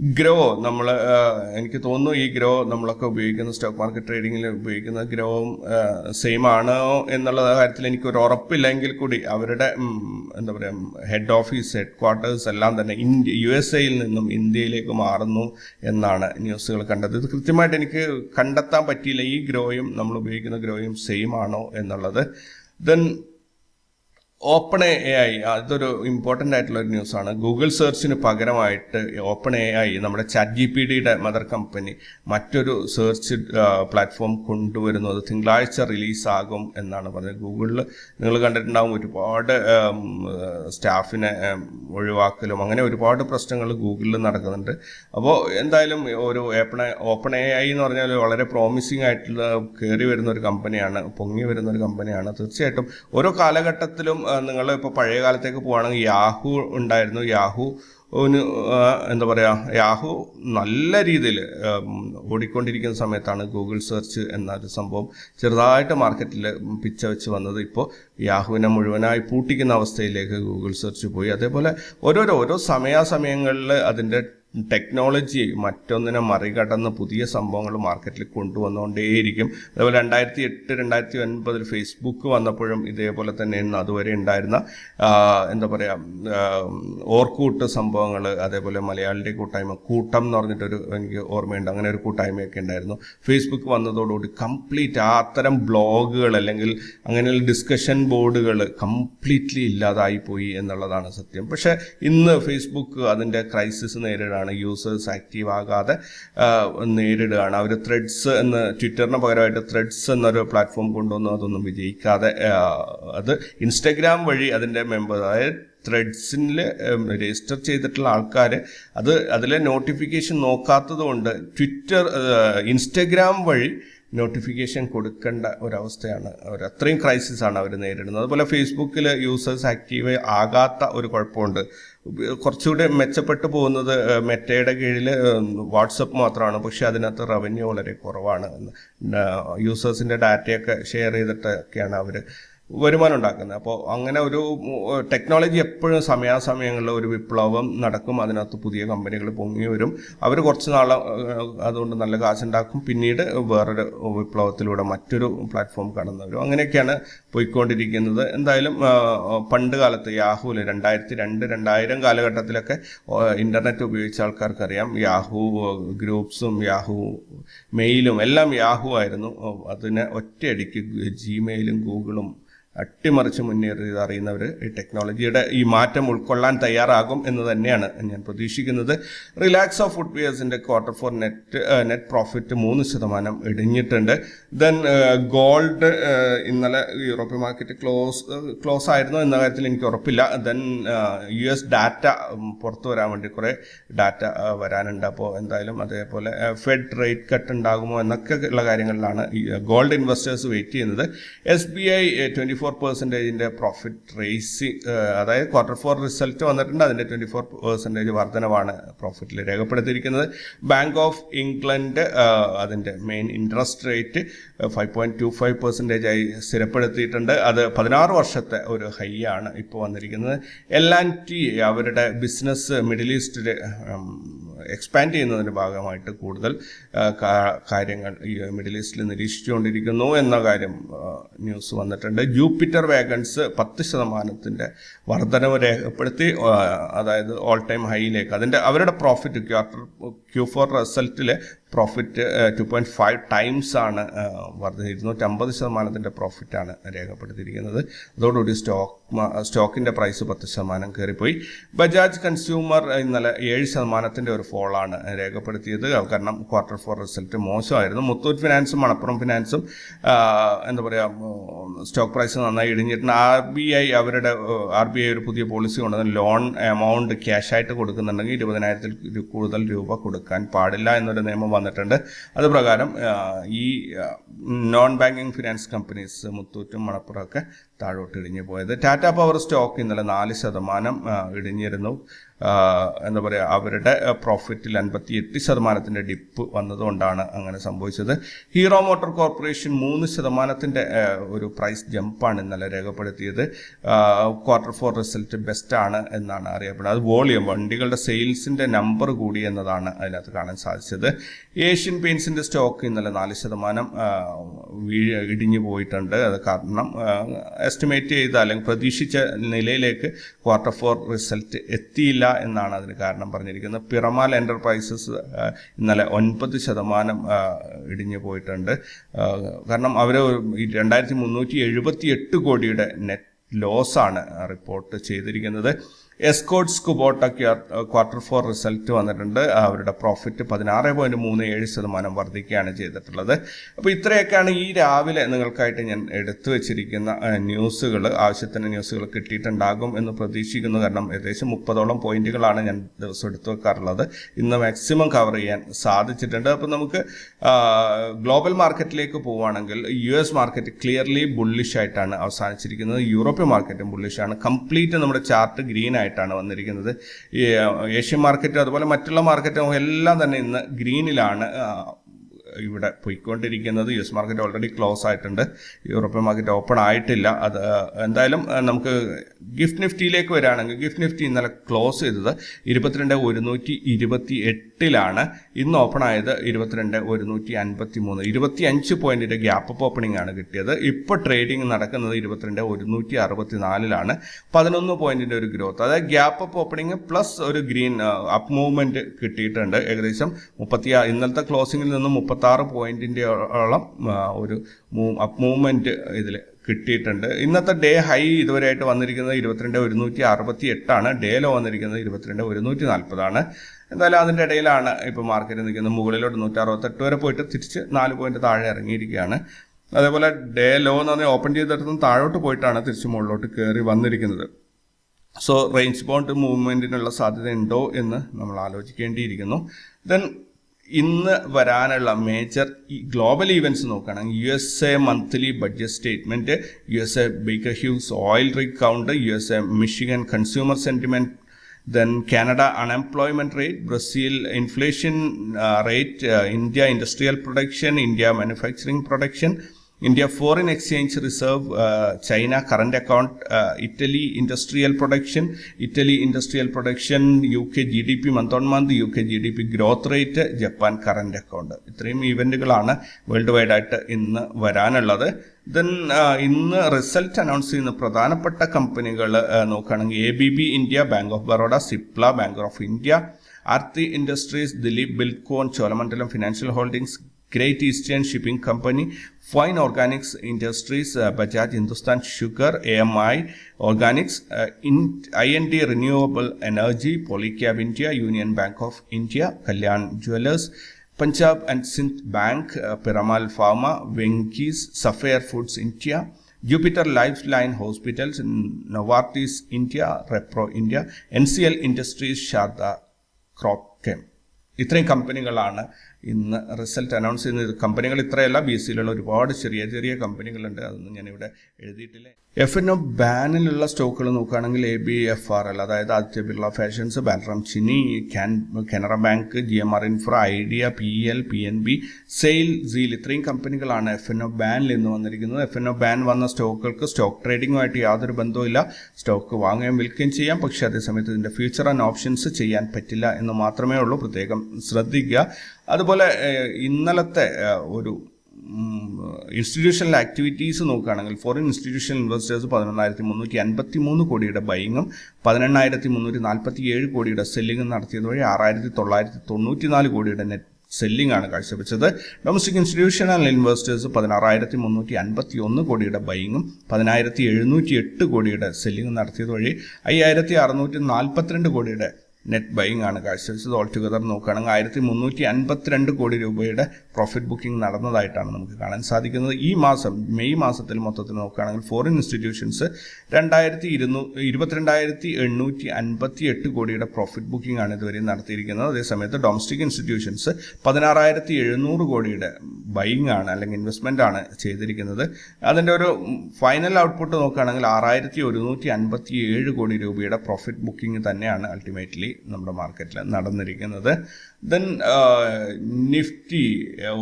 Speaker 1: ഗ്രോ നമ്മൾ എനിക്ക് തോന്നുന്നു ഈ ഗ്രോ നമ്മളൊക്കെ ഉപയോഗിക്കുന്ന സ്റ്റോക്ക് മാർക്കറ്റ് ട്രേഡിങ്ങിൽ ഉപയോഗിക്കുന്ന ഗ്രോവും സെയിം ആണോ എന്നുള്ള കാര്യത്തിൽ എനിക്കൊരു ഉറപ്പില്ലെങ്കിൽ കൂടി അവരുടെ എന്താ പറയുക ഹെഡ് ഓഫീസ് ഹെഡ് ക്വാർട്ടേഴ്സ് എല്ലാം തന്നെ ഇന്ത്യ യു എസ് എയിൽ നിന്നും ഇന്ത്യയിലേക്ക് മാറുന്നു എന്നാണ് ന്യൂസുകൾ കണ്ടത്. ഇത് കൃത്യമായിട്ട് എനിക്ക് കണ്ടെത്താൻ പറ്റിയില്ല. ഈ ഗ്രോയും നമ്മൾ ഉപയോഗിക്കുന്ന ഗ്രോയും സെയിം ആണോ എന്നുള്ളത്. ദെൻ ഓപ്പൺ എ ഐ അതൊരു ഇമ്പോർട്ടന്റ് ആയിട്ടുള്ള ഒരു ന്യൂസാണ് ഗൂഗിൾ സെർച്ചിന് പകരമായിട്ട് ഓപ്പൺ എ ഐ നമ്മുടെ ചാറ്റ് ജി പി ഡിയുടെ മദർ കമ്പനി മറ്റൊരു സെർച്ച് പ്ലാറ്റ്ഫോം കൊണ്ടുവരുന്നത് തിങ്കളാഴ്ച റിലീസാകും എന്നാണ് പറഞ്ഞത്. ഗൂഗിളിൽ നിങ്ങൾ കണ്ടിട്ടുണ്ടാവും ഒരുപാട് സ്റ്റാഫിനെ ഒഴിവാക്കലും അങ്ങനെ ഒരുപാട് പ്രശ്നങ്ങൾ ഗൂഗിളിൽ നടക്കുന്നുണ്ട്. അപ്പോൾ എന്തായാലും ഒരു ഓപ്പൺ ഓപ്പൺ എ ഐ എന്ന് പറഞ്ഞാൽ വളരെ പ്രോമിസിങ് ആയിട്ടുള്ള കയറി വരുന്ന ഒരു കമ്പനിയാണ് പൊങ്ങി വരുന്ന ഒരു കമ്പനിയാണ് തീർച്ചയായിട്ടും ഓരോ കാലഘട്ടത്തിലും നിങ്ങൾ ഇപ്പോൾ പഴയ കാലത്തേക്ക് പോവുകയാണെങ്കിൽ യാഹു ഉണ്ടായിരുന്നു. യാഹു എന്താ പറയുക യാഹു നല്ല രീതിയിൽ ഓടിക്കൊണ്ടിരിക്കുന്ന സമയത്താണ് ഗൂഗിൾ സെർച്ച് എന്നൊരു സംഭവം ചെറുതായിട്ട് മാർക്കറ്റിൽ പിച്ച വെച്ച് വന്നത്. ഇപ്പോൾ യാഹുവിനെ മുഴുവനായി പൂട്ടിക്കുന്ന അവസ്ഥയിലേക്ക് ഗൂഗിൾ സെർച്ച് പോയി. അതേപോലെ ഓരോരോ ഓരോ സമയാസമയങ്ങളിൽ അതിന്റെ ടെക്നോളജി മറ്റൊന്നിനെ മറികടന്ന് പുതിയ സംഭവങ്ങൾ മാർക്കറ്റിൽ കൊണ്ടുവന്നുകൊണ്ടേയിരിക്കും. അതേപോലെ രണ്ടായിരത്തി എട്ട് രണ്ടായിരത്തി ഒൻപതിൽ ഫേസ്ബുക്ക് വന്നപ്പോഴും ഇതേപോലെ തന്നെയായിരുന്നു അതുവരെ ഉണ്ടായിരുന്ന എന്താ പറയുക ഓർക്കൂട്ട് സംഭവങ്ങൾ അതേപോലെ മലയാളിയുടെ കൂട്ടായ്മ കൂട്ടം എന്ന് പറഞ്ഞിട്ടൊരു എനിക്ക് ഓർമ്മയുണ്ട്. അങ്ങനെ ഒരു കൂട്ടായ്മയൊക്കെ ഉണ്ടായിരുന്നു. ഫേസ്ബുക്ക് വന്നതോടുകൂടി കംപ്ലീറ്റ് അത്തരം ബ്ലോഗുകൾ അല്ലെങ്കിൽ അങ്ങനെയുള്ള ഡിസ്കഷൻ ബോർഡുകൾ കംപ്ലീറ്റ്ലി ഇല്ലാതായി പോയി എന്നുള്ളതാണ് സത്യം. പക്ഷേ ഇന്ന് ഫേസ്ബുക്ക് അതിന്റെ ക്രൈസിസ് നേരിടുകയാണ് യൂസേഴ്സ് ആക്റ്റീവ് ആകാതെ നേരിടുകയാണ്. അവർ ത്രെഡ്സ് എന്ന് ട്വിറ്ററിന് പകരമായിട്ട് ത്രെഡ്സ് എന്നൊരു പ്ലാറ്റ്ഫോം കൊണ്ടുവന്നു അതൊന്നും വിജയിക്കാതെ അത് ഇൻസ്റ്റഗ്രാം വഴി അതിന്റെ മെമ്പർ അതായത് ത്രെഡ്സിൽ രജിസ്റ്റർ ചെയ്തിട്ടുള്ള ആൾക്കാർ അത് അതിലെ നോട്ടിഫിക്കേഷൻ നോക്കാത്തത് കൊണ്ട് ട്വിറ്റർ ഇൻസ്റ്റഗ്രാം വഴി നോട്ടിഫിക്കേഷൻ കൊടുക്കേണ്ട ഒരവസ്ഥയാണ്. അവർ അത്രയും ആണ് അവർ നേരിടുന്നത്. അതുപോലെ ഫേസ്ബുക്കിൽ യൂസേഴ്സ് ആക്റ്റീവ് ആകാത്ത ഒരു കുഴപ്പമുണ്ട്. കുറച്ചുകൂടെ മെച്ചപ്പെട്ടു പോകുന്നത് മെറ്റയുടെ കീഴിൽ വാട്സപ്പ് മാത്രമാണ്. പക്ഷെ അതിനകത്ത് റവന്യൂ വളരെ കുറവാണ് യൂസേഴ്സിന്റെ ഡാറ്റയൊക്കെ ഷെയർ ചെയ്തിട്ടൊക്കെയാണ് അവർ വരുമാനം ഉണ്ടാക്കുന്നത്. അപ്പോൾ അങ്ങനെ ഒരു ടെക്നോളജി എപ്പോഴും സമയാസമയങ്ങളിൽ ഒരു വിപ്ലവം നടക്കും. അതിനകത്ത് പുതിയ കമ്പനികൾ പൊങ്ങി വരും. അവർ കുറച്ച് നാൾ അതുകൊണ്ട് നല്ല കാശുണ്ടാക്കും. പിന്നീട് വേറൊരു വിപ്ലവത്തിലൂടെ മറ്റൊരു പ്ലാറ്റ്ഫോം കടന്നു വരും. അങ്ങനെയൊക്കെയാണ് പോയിക്കൊണ്ടിരിക്കുന്നത്. എന്തായാലും പണ്ട് കാലത്ത് യാഹുവിൽ രണ്ടായിരത്തി രണ്ട് രണ്ടായിരം കാലഘട്ടത്തിലൊക്കെ ഇന്റർനെറ്റ് ഉപയോഗിച്ച ആൾക്കാർക്കറിയാം. യാഹു ഗ്രൂപ്പ്സും യാഹു മെയിലും എല്ലാം യാഹു ആയിരുന്നു. അതിനെ ഒറ്റയടിക്ക് ജിമെയിലും ഗൂഗിളും അട്ടിമറിച്ച് മുന്നേറിയത് അറിയുന്നവർ ഈ ടെക്നോളജിയുടെ ഈ മാറ്റം ഉൾക്കൊള്ളാൻ തയ്യാറാകും എന്ന് തന്നെയാണ് ഞാൻ പ്രതീക്ഷിക്കുന്നത്. റിലാക്സ് ഓഫ് ഫുഡ് വെയേഴ്സിന്റെ quarter four net net profit മൂന്ന് ശതമാനം ഇടിഞ്ഞിട്ടുണ്ട്. ദെൻ ഗോൾഡ് ഇന്നലെ യൂറോപ്യൻ മാർക്കറ്റ് ക്ലോസ് ക്ലോസ് ആയിരുന്നോ എന്ന കാര്യത്തിൽ എനിക്ക് ഉറപ്പില്ല. ദെൻ യു എസ് ഡാറ്റ പുറത്തു വരാൻ വേണ്ടി കുറേ ഡാറ്റ വരാനുണ്ട്. അപ്പോൾ എന്തായാലും അതേപോലെ ഫെഡ് റേറ്റ് കട്ട് ഉണ്ടാകുമോ എന്നൊക്കെ ഉള്ള കാര്യങ്ങളിലാണ് ഗോൾഡ് ഇൻവെസ്റ്റേഴ്സ് വെയിറ്റ് ചെയ്യുന്നത്. എസ് ബി ഐ ഫോർ പെർസെന്റേജിന്റെ പ്രോഫിറ്റ് റേസ് അതായത് ക്വാർട്ടർ ഫോർ റിസൾട്ട് വന്നിട്ടുണ്ട്. അതിന്റെ ട്വന്റി ഫോർ പെർസെന്റേജ് വർധനവാണ് പ്രോഫിറ്റിൽ രേഖപ്പെടുത്തിയിരിക്കുന്നത്. ബാങ്ക് ഓഫ് ഇംഗ്ലണ്ട് അതിന്റെ main interest rate five point two five percentage ആയി സ്ഥിരപ്പെടുത്തിയിട്ടുണ്ട്. അത് പതിനാറ് വർഷത്തെ ഒരു ഹൈ ആണ് ഇപ്പോൾ വന്നിരിക്കുന്നത്. എൽ ആൻഡ് ടി അവരുടെ ബിസിനസ് മിഡിൽ ഈസ്റ്റിൽ എക്സ്പാൻഡ് ചെയ്യുന്നതിന്റെ ഭാഗമായിട്ട് കൂടുതൽ കാര്യങ്ങൾ മിഡിൽ ഈസ്റ്റിൽ നിരീക്ഷിച്ചുകൊണ്ടിരിക്കുന്നു എന്ന കാര്യം ന്യൂസ് വന്നിട്ടുണ്ട്. ജൂപ്പിറ്റർ വാഗൺസ് പത്ത് ശതമാനത്തിന്റെ വർധനവ് രേഖപ്പെടുത്തി അതായത് ഓൾ ടൈം ഹൈയിലേക്ക് അതിന്റെ അവരുടെ profit quarter Q four റിസൾട്ടിലെ profit two point five times ആണ് വർദ്ധന ഇരുന്നൂറ്റമ്പത് ശതമാനത്തിന്റെ പ്രോഫിറ്റാണ് രേഖപ്പെടുത്തിയിരിക്കുന്നത്. അതോടുകൂടി സ്റ്റോക്ക് സ്റ്റോക്കിന്റെ പ്രൈസ് പത്ത് ശതമാനം കയറിപ്പോയി. ബജാജ് കൺസ്യൂമർ ഇന്നലെ ഏഴ് ശതമാനത്തിന്റെ ഒരു ഫോളാണ് രേഖപ്പെടുത്തിയത്. കാരണം ക്വാർട്ടർ ഫോർ റിസൾട്ട് മോശമായിരുന്നു. മുത്തൂറ്റ് ഫിനാൻസും മണപ്പുറം ഫിനാൻസും എന്താ പറയുക സ്റ്റോക്ക് പ്രൈസ് നന്നായി ഇടിഞ്ഞിട്ടുണ്ട്. ആർ ബി ഐ അവരുടെ ആർ ബി ഐ ഒരു പുതിയ പോളിസി കൊണ്ടുവന്ന് ലോൺ എമൗണ്ട് ക്യാഷായിട്ട് കൊടുക്കുന്നുണ്ടെങ്കിൽ ഇരുപതിനായിരത്തിൽ കൂടുതൽ രൂപ കൊടുക്കാൻ പാടില്ല എന്നൊരു നിയമം വന്നിട്ടുണ്ട്. അത് പ്രകാരം ഈ നോൺ ബാങ്കിങ് ഫിനാൻസ് കമ്പനീസ് മുത്തൂറ്റും മണപ്പുറമൊക്കെ താഴോട്ട് ഇടിഞ്ഞു പോയത്. ടാറ്റ പവർ സ്റ്റോക്ക് ഇന്നലെ നാല് ശതമാനം ഇടിഞ്ഞിരുന്നു. എന്താ പറയുക അവരുടെ പ്രോഫിറ്റിൽ അൻപത്തി എട്ട് ശതമാനത്തിന്റെ ഡിപ്പ് വന്നതുകൊണ്ടാണ് അങ്ങനെ സംഭവിച്ചത്. ഹീറോ മോട്ടോർ കോർപ്പറേഷൻ മൂന്ന് ശതമാനത്തിന്റെ ഒരു പ്രൈസ് ജമ്പാണ് ഇന്നലെ രേഖപ്പെടുത്തിയത്. ക്വാർട്ടർ ഫോർ റിസൾട്ട് ബെസ്റ്റ് ആണ് എന്നാണ് അറിയപ്പെടുന്നത്. അത് വോളിയം വണ്ടികളുടെ സെയിൽസിന്റെ നമ്പർ കൂടി എന്നതാണ് അതിനകത്ത് കാണാൻ സാധിച്ചത്. ഏഷ്യൻ പെയിൻസിന്റെ സ്റ്റോക്ക് ഇന്നലെ നാല് ശതമാനം ഇടിഞ്ഞു പോയിട്ടുണ്ട്. അത് കാരണം എസ്റ്റിമേറ്റ് ചെയ്ത അല്ലെങ്കിൽ പ്രതീക്ഷിച്ച നിലയിലേക്ക് ക്വാർട്ടർ ഫോർ റിസൾട്ട് എത്തിയില്ല എന്നാണ് അതിന് കാരണം പറഞ്ഞിരിക്കുന്നത്. പിറമാൽ എന്റർപ്രൈസസ് ഇന്നലെ ഒൻപത് ശതമാനം ഇടിഞ്ഞു പോയിട്ടുണ്ട്. കാരണം അവർ രണ്ടായിരത്തി മുന്നൂറ്റി എഴുപത്തി എട്ട് കോടിയുടെ നെറ്റ് ലോസാണ് റിപ്പോർട്ട് ചെയ്തിരിക്കുന്നത്. Escorts Kubota quarter four result വന്നിട്ടുണ്ട്. അവരുടെ പ്രോഫിറ്റ് പതിനാറ് പോയിന്റ് മൂന്ന് ഏഴ് ശതമാനം വർദ്ധിക്കുകയാണ് ചെയ്തിട്ടുള്ളത്. അപ്പോൾ ഇത്രയൊക്കെയാണ് ഈ രാവിലെ നിങ്ങൾക്കായിട്ട് ഞാൻ എടുത്തു വെച്ചിരിക്കുന്ന ന്യൂസുകൾ ആവശ്യത്തിന് ന്യൂസുകൾ കിട്ടിയിട്ടുണ്ടാകും എന്ന് പ്രതീക്ഷിക്കുന്നു. കാരണം ഏകദേശം മുപ്പതോളം പോയിന്റുകളാണ് ഞാൻ ദിവസം എടുത്തു വെക്കാറുള്ളത്. ഇന്ന് മാക്സിമം കവർ ചെയ്യാൻ സാധിച്ചിട്ടുണ്ട്. അപ്പോൾ നമുക്ക് ഗ്ലോബൽ മാർക്കറ്റിലേക്ക് പോവുകയാണെങ്കിൽ U S market clearly bullish ആയിട്ടാണ് അവസാനിച്ചിരിക്കുന്നത്. യൂറോപ്യൻ മാർക്കറ്റും ബുള്ളിഷാണ് കംപ്ലീറ്റ് നമ്മുടെ ചാർട്ട് ഗ്രീൻ ആയിട്ടാണ് വന്നിരിക്കുന്നത്. ഈ ഏഷ്യൻ മാർക്കറ്റ് അതുപോലെ മറ്റുള്ള മാർക്കറ്റും എല്ലാം തന്നെ ഇന്ന് ഗ്രീനിലാണ് ഇവിടെ പോയിക്കൊണ്ടിരിക്കുന്നത്. U S market already close ആയിട്ടുണ്ട്. യൂറോപ്യൻ മാർക്കറ്റ് ഓപ്പൺ ആയിട്ടില്ല. അത് എന്തായാലും നമുക്ക് ഗിഫ്റ്റ് നിഫ്റ്റിയിലേക്ക് വരികയാണെങ്കിൽ ഗിഫ്റ്റ് നിഫ്റ്റി ഇന്നലെ ക്ലോസ് ചെയ്തത് ഇരുപത്തിരണ്ട് ഒരുന്നൂറ്റി ഇരുപത്തി എട്ടിലാണ്. ഇന്ന് ഓപ്പൺ ആയത് ഇരുപത്തിരണ്ട് ഒരുന്നൂറ്റി അൻപത്തി മൂന്ന് ഇരുപത്തി അഞ്ച് പോയിന്റിന്റെ ഗ്യാപ്പ് ഓപ്പണിംഗ് ആണ് കിട്ടിയത്. ഇപ്പോൾ ട്രേഡിംഗ് നടക്കുന്നത് ഇരുപത്തിരണ്ട് ഒരുന്നൂറ്റി അറുപത്തി നാലിലാണ് പതിനൊന്ന് പോയിന്റിന്റെ ഒരു ഗ്രോത്ത് അതായത് ഗ്യാപ്പ് ഓപ്പണിംഗ് പ്ലസ് ഒരു ഗ്രീൻ അപ്പ് മൂവ്മെന്റ് കിട്ടിയിട്ടുണ്ട്. ഏകദേശം മുപ്പത്തി ഇന്നലത്തെ ക്ലോസിംഗിൽ നിന്ന് മുപ്പത്തി ആറ് പോയിന്റിന്റെ ഓളം ഒരു അപ്പ് മൂവ്മെന്റ് ഇതിൽ കിട്ടിയിട്ടുണ്ട്. ഇന്നത്തെ ഡേ ഹൈ ഇതുവരെയായിട്ട് വന്നിരിക്കുന്നത് ഇരുപത്തിരണ്ട് ഒരുന്നൂറ്റി അറുപത്തി എട്ടാണ് ഡേ ലോ വന്നിരിക്കുന്നത് ഇരുപത്തിരണ്ട് ഒരുന്നൂറ്റി നാൽപ്പതാണ് എന്തായാലും അതിന്റെ ഇടയിലാണ് ഇപ്പോൾ മാർക്കറ്റ് നിൽക്കുന്നത്. മുകളിലോട്ട് നൂറ്റി അറുപത്തെട്ട് വരെ പോയിട്ട് തിരിച്ച് നാല് പോയിന്റ് താഴെ ഇറങ്ങിയിരിക്കുകയാണ്. അതേപോലെ ഡേ ലോ എന്ന് പറഞ്ഞാൽ ഓപ്പൺ ചെയ്തെടുത്തും താഴോട്ട് പോയിട്ടാണ് തിരിച്ച് മുകളിലോട്ട് കയറി വന്നിരിക്കുന്നത്. സോ റേഞ്ച് ബൗണ്ട് മൂവ്മെന്റിനുള്ള സാധ്യത ഉണ്ടോ എന്ന് നമ്മൾ ആലോചിക്കേണ്ടിയിരിക്കുന്നു. ദെൻ ഇന്ന് വരാനുള്ള മേജർ ഗ്ലോബൽ ഈവന്റ്സ് നോക്കുകയാണെങ്കിൽ U S A monthly budget statement U S A Baker Hughes oil rig count U S A Michigan consumer sentiment then Canada unemployment rate, Brazil inflation uh, rate, uh, India industrial production, India manufacturing production, India current account Italy industrial production Italy industrial production U K G D P month on month U K G D P growth rate Japan current account. ഇത്രയും ഇവന്റുകളാണ് world wide ആയിട്ട് ഇന്ന് വരാനുള്ളത്. Then ഇന്ന് result announce ചെയ്യുന്ന പ്രധാനപ്പെട്ട കമ്പനികൾ നോക്കുകയാണെങ്കിൽ A B B India Bank of Baroda Cipla Bank of India Aarti Industries Dilip Buildcon Cholamandalam Financial Holdings Great Eastern Shipping Company Fine Organics Industries Bajaj Hindustan Sugar A M I Organics I N D Renewable Energy Polycab India Union Bank of India Kalyan Jewellers Punjab and Sind Bank Piramal Pharma Venky's Sapphire Foods India Jupiter Life Line Hospitals Novartis India Repro India N C L Industries Sharda Cropchem ഇത്രയും കമ്പനികളാണ് ഇന്ന് result announce ചെയ്യുന്ന കമ്പനികൾ ഇത്രയല്ല B സിയിലുള്ള ഒരുപാട് ചെറിയ ചെറിയ കമ്പനികളുണ്ട്. അതൊന്നും ഞാനിവിടെ എഴുതിയിട്ടില്ല. എഫ് എൻ ഒ ബാനിലുള്ള സ്റ്റോക്കുകൾ നോക്കുകയാണെങ്കിൽ A B F R L അതായത് Aditya Birla Fashions Balram Chini Canara Bank G M R Infra Idea P L P N B SAIL seal ഇത്രയും കമ്പനികളാണ് എഫ് എൻ ഒ ബാനിൽ ഇന്ന് വന്നിരിക്കുന്നത്. എഫ് എൻ ഒ ബാൻ വന്ന സ്റ്റോക്കുകൾക്ക് stock ട്രേഡിങ്ങുമായിട്ട് യാതൊരു ബന്ധവുമില്ല. Stock വാങ്ങുകയും വിൽക്കുകയും ചെയ്യാം. പക്ഷേ അതേസമയത്ത് ഇതിന്റെ ഫ്യൂച്ചർ ആൻഡ് ഓപ്ഷൻസ് ചെയ്യാൻ പറ്റില്ല എന്ന് മാത്രമേ ഉള്ളൂ. പ്രത്യേകം ശ്രദ്ധിക്കുക. അതുപോലെ ഇന്നലത്തെ ഒരു ഇൻസ്റ്റിറ്റ്യൂഷണൽ ആക്ടിവിറ്റീസ് നോക്കുകയാണെങ്കിൽ ഫോറിൻ ഇൻസ്റ്റിറ്റ്യൂഷണൽ ഇൻവെസ്റ്റേഴ്സ് പതിനൊന്നായിരത്തി മുന്നൂറ്റി അൻപത്തി മൂന്ന് കോടിയുടെ ബൈങ്ങും പതിനെണ്ണായിരത്തി മുന്നൂറ്റി നാൽപ്പത്തി ഏഴ് കോടിയുടെ സെല്ലിങ്ങും നടത്തിയത് വഴി ആറായിരത്തി തൊള്ളായിരത്തി തൊണ്ണൂറ്റി നാല് കോടിയുടെ നെറ്റ് സെല്ലിംഗ് ആണ് കാഴ്ചവെച്ചത്. ഡൊമസ്റ്റിക് ഇൻസ്റ്റിറ്റ്യൂഷണൽ ഇൻവെസ്റ്റേഴ്സ് പതിനാറായിരത്തി മുന്നൂറ്റി അൻപത്തി ഒന്ന് കോടിയുടെ ബൈങ്ങും പതിനായിരത്തി എഴുന്നൂറ്റി എട്ട് കോടിയുടെ സെല്ലിംഗും നടത്തിയത് വഴി അയ്യായിരത്തി അറുന്നൂറ്റി നാൽപ്പത്തിരണ്ട് കോടിയുടെ നെറ്റ് ബൈങ് ആണ്. കാഴ്ചവെച്ചത് ഓൾ ടുഗദർ നോക്കുകയാണെങ്കിൽ ആയിരത്തി മുന്നൂറ്റി അൻപത്തിരണ്ട് കോടി രൂപയുടെ പ്രോഫിറ്റ് ബുക്കിംഗ് നടന്നതായിട്ടാണ് നമുക്ക് കാണാൻ സാധിക്കുന്നത്. ഈ മാസം മെയ് മാസത്തിൽ മൊത്തത്തിൽ നോക്കുകയാണെങ്കിൽ ഫോറിൻ ഇൻസ്റ്റിറ്റ്യൂഷൻസ് രണ്ടായിരത്തി ഇരുന്നൂ ഇരുപത്തിരണ്ടായിരത്തി എണ്ണൂറ്റി അൻപത്തി എട്ട് കോടിയുടെ പ്രോഫിറ്റ് ബുക്കിംഗ് ആണ് ഇതുവരെ നടത്തിയിരിക്കുന്നത്. അതേസമയത്ത് ഡൊമസ്റ്റിക് ഇൻസ്റ്റിറ്റ്യൂഷൻസ് പതിനാറായിരത്തി എഴുന്നൂറ് കോടിയുടെ ബൈങ് ആണ് അല്ലെങ്കിൽ ഇൻവെസ്റ്റ്മെന്റ് ആണ് ചെയ്തിരിക്കുന്നത്. അതിന്റെ ഒരു ഫൈനൽ ഔട്ട്പുട്ട് നോക്കുകയാണെങ്കിൽ ആറായിരത്തി ഒരുന്നൂറ്റി അൻപത്തി ഏഴ് കോടി രൂപയുടെ പ്രോഫിറ്റ് ബുക്കിംഗ് തന്നെയാണ് അൾട്ടിമേറ്റ്ലി നമ്മുടെ മാർക്കറ്റിൽ നടന്നിരിക്കുന്നത്. ദെൻ നിഫ്റ്റി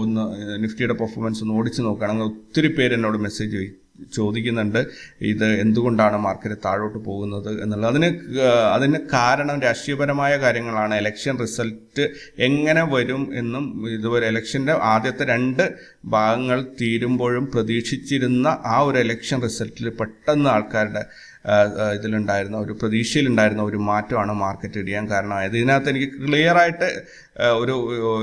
Speaker 1: ഒന്ന് നിഫ്റ്റിയുടെ പെർഫോമൻസ് ഒന്ന് ഓടിച്ച് നോക്കുകയാണെങ്കിൽ ഒത്തിരി പേര് എന്നോട് മെസ്സേജ് ചോദിക്കുന്നുണ്ട്. ഇത് എന്തുകൊണ്ടാണ് മാർക്കറ്റ് താഴോട്ട് പോകുന്നത് എന്നുള്ളത്. അതിന് അതിന് കാരണം രാഷ്ട്രീയപരമായ കാര്യങ്ങളാണ്. എലക്ഷൻ റിസൾട്ട് എങ്ങനെ വരും എന്നും ഇതുവരെ എലക്ഷന്റെ ആദ്യത്തെ രണ്ട് ഭാഗങ്ങൾ തീരുമ്പോഴും പ്രതീക്ഷിച്ചിരുന്ന ആ ഒരു എലക്ഷൻ റിസൾട്ടിൽ പെട്ടെന്ന് ആൾക്കാരുടെ ഇതിലുണ്ടായിരുന്ന ഒരു പ്രതീക്ഷയിലുണ്ടായിരുന്ന ഒരു മാറ്റമാണ് മാർക്കറ്റ് ഇടിയാൻ കാരണമായത് ഇതിനകത്ത് എനിക്ക് ആ, ഒരു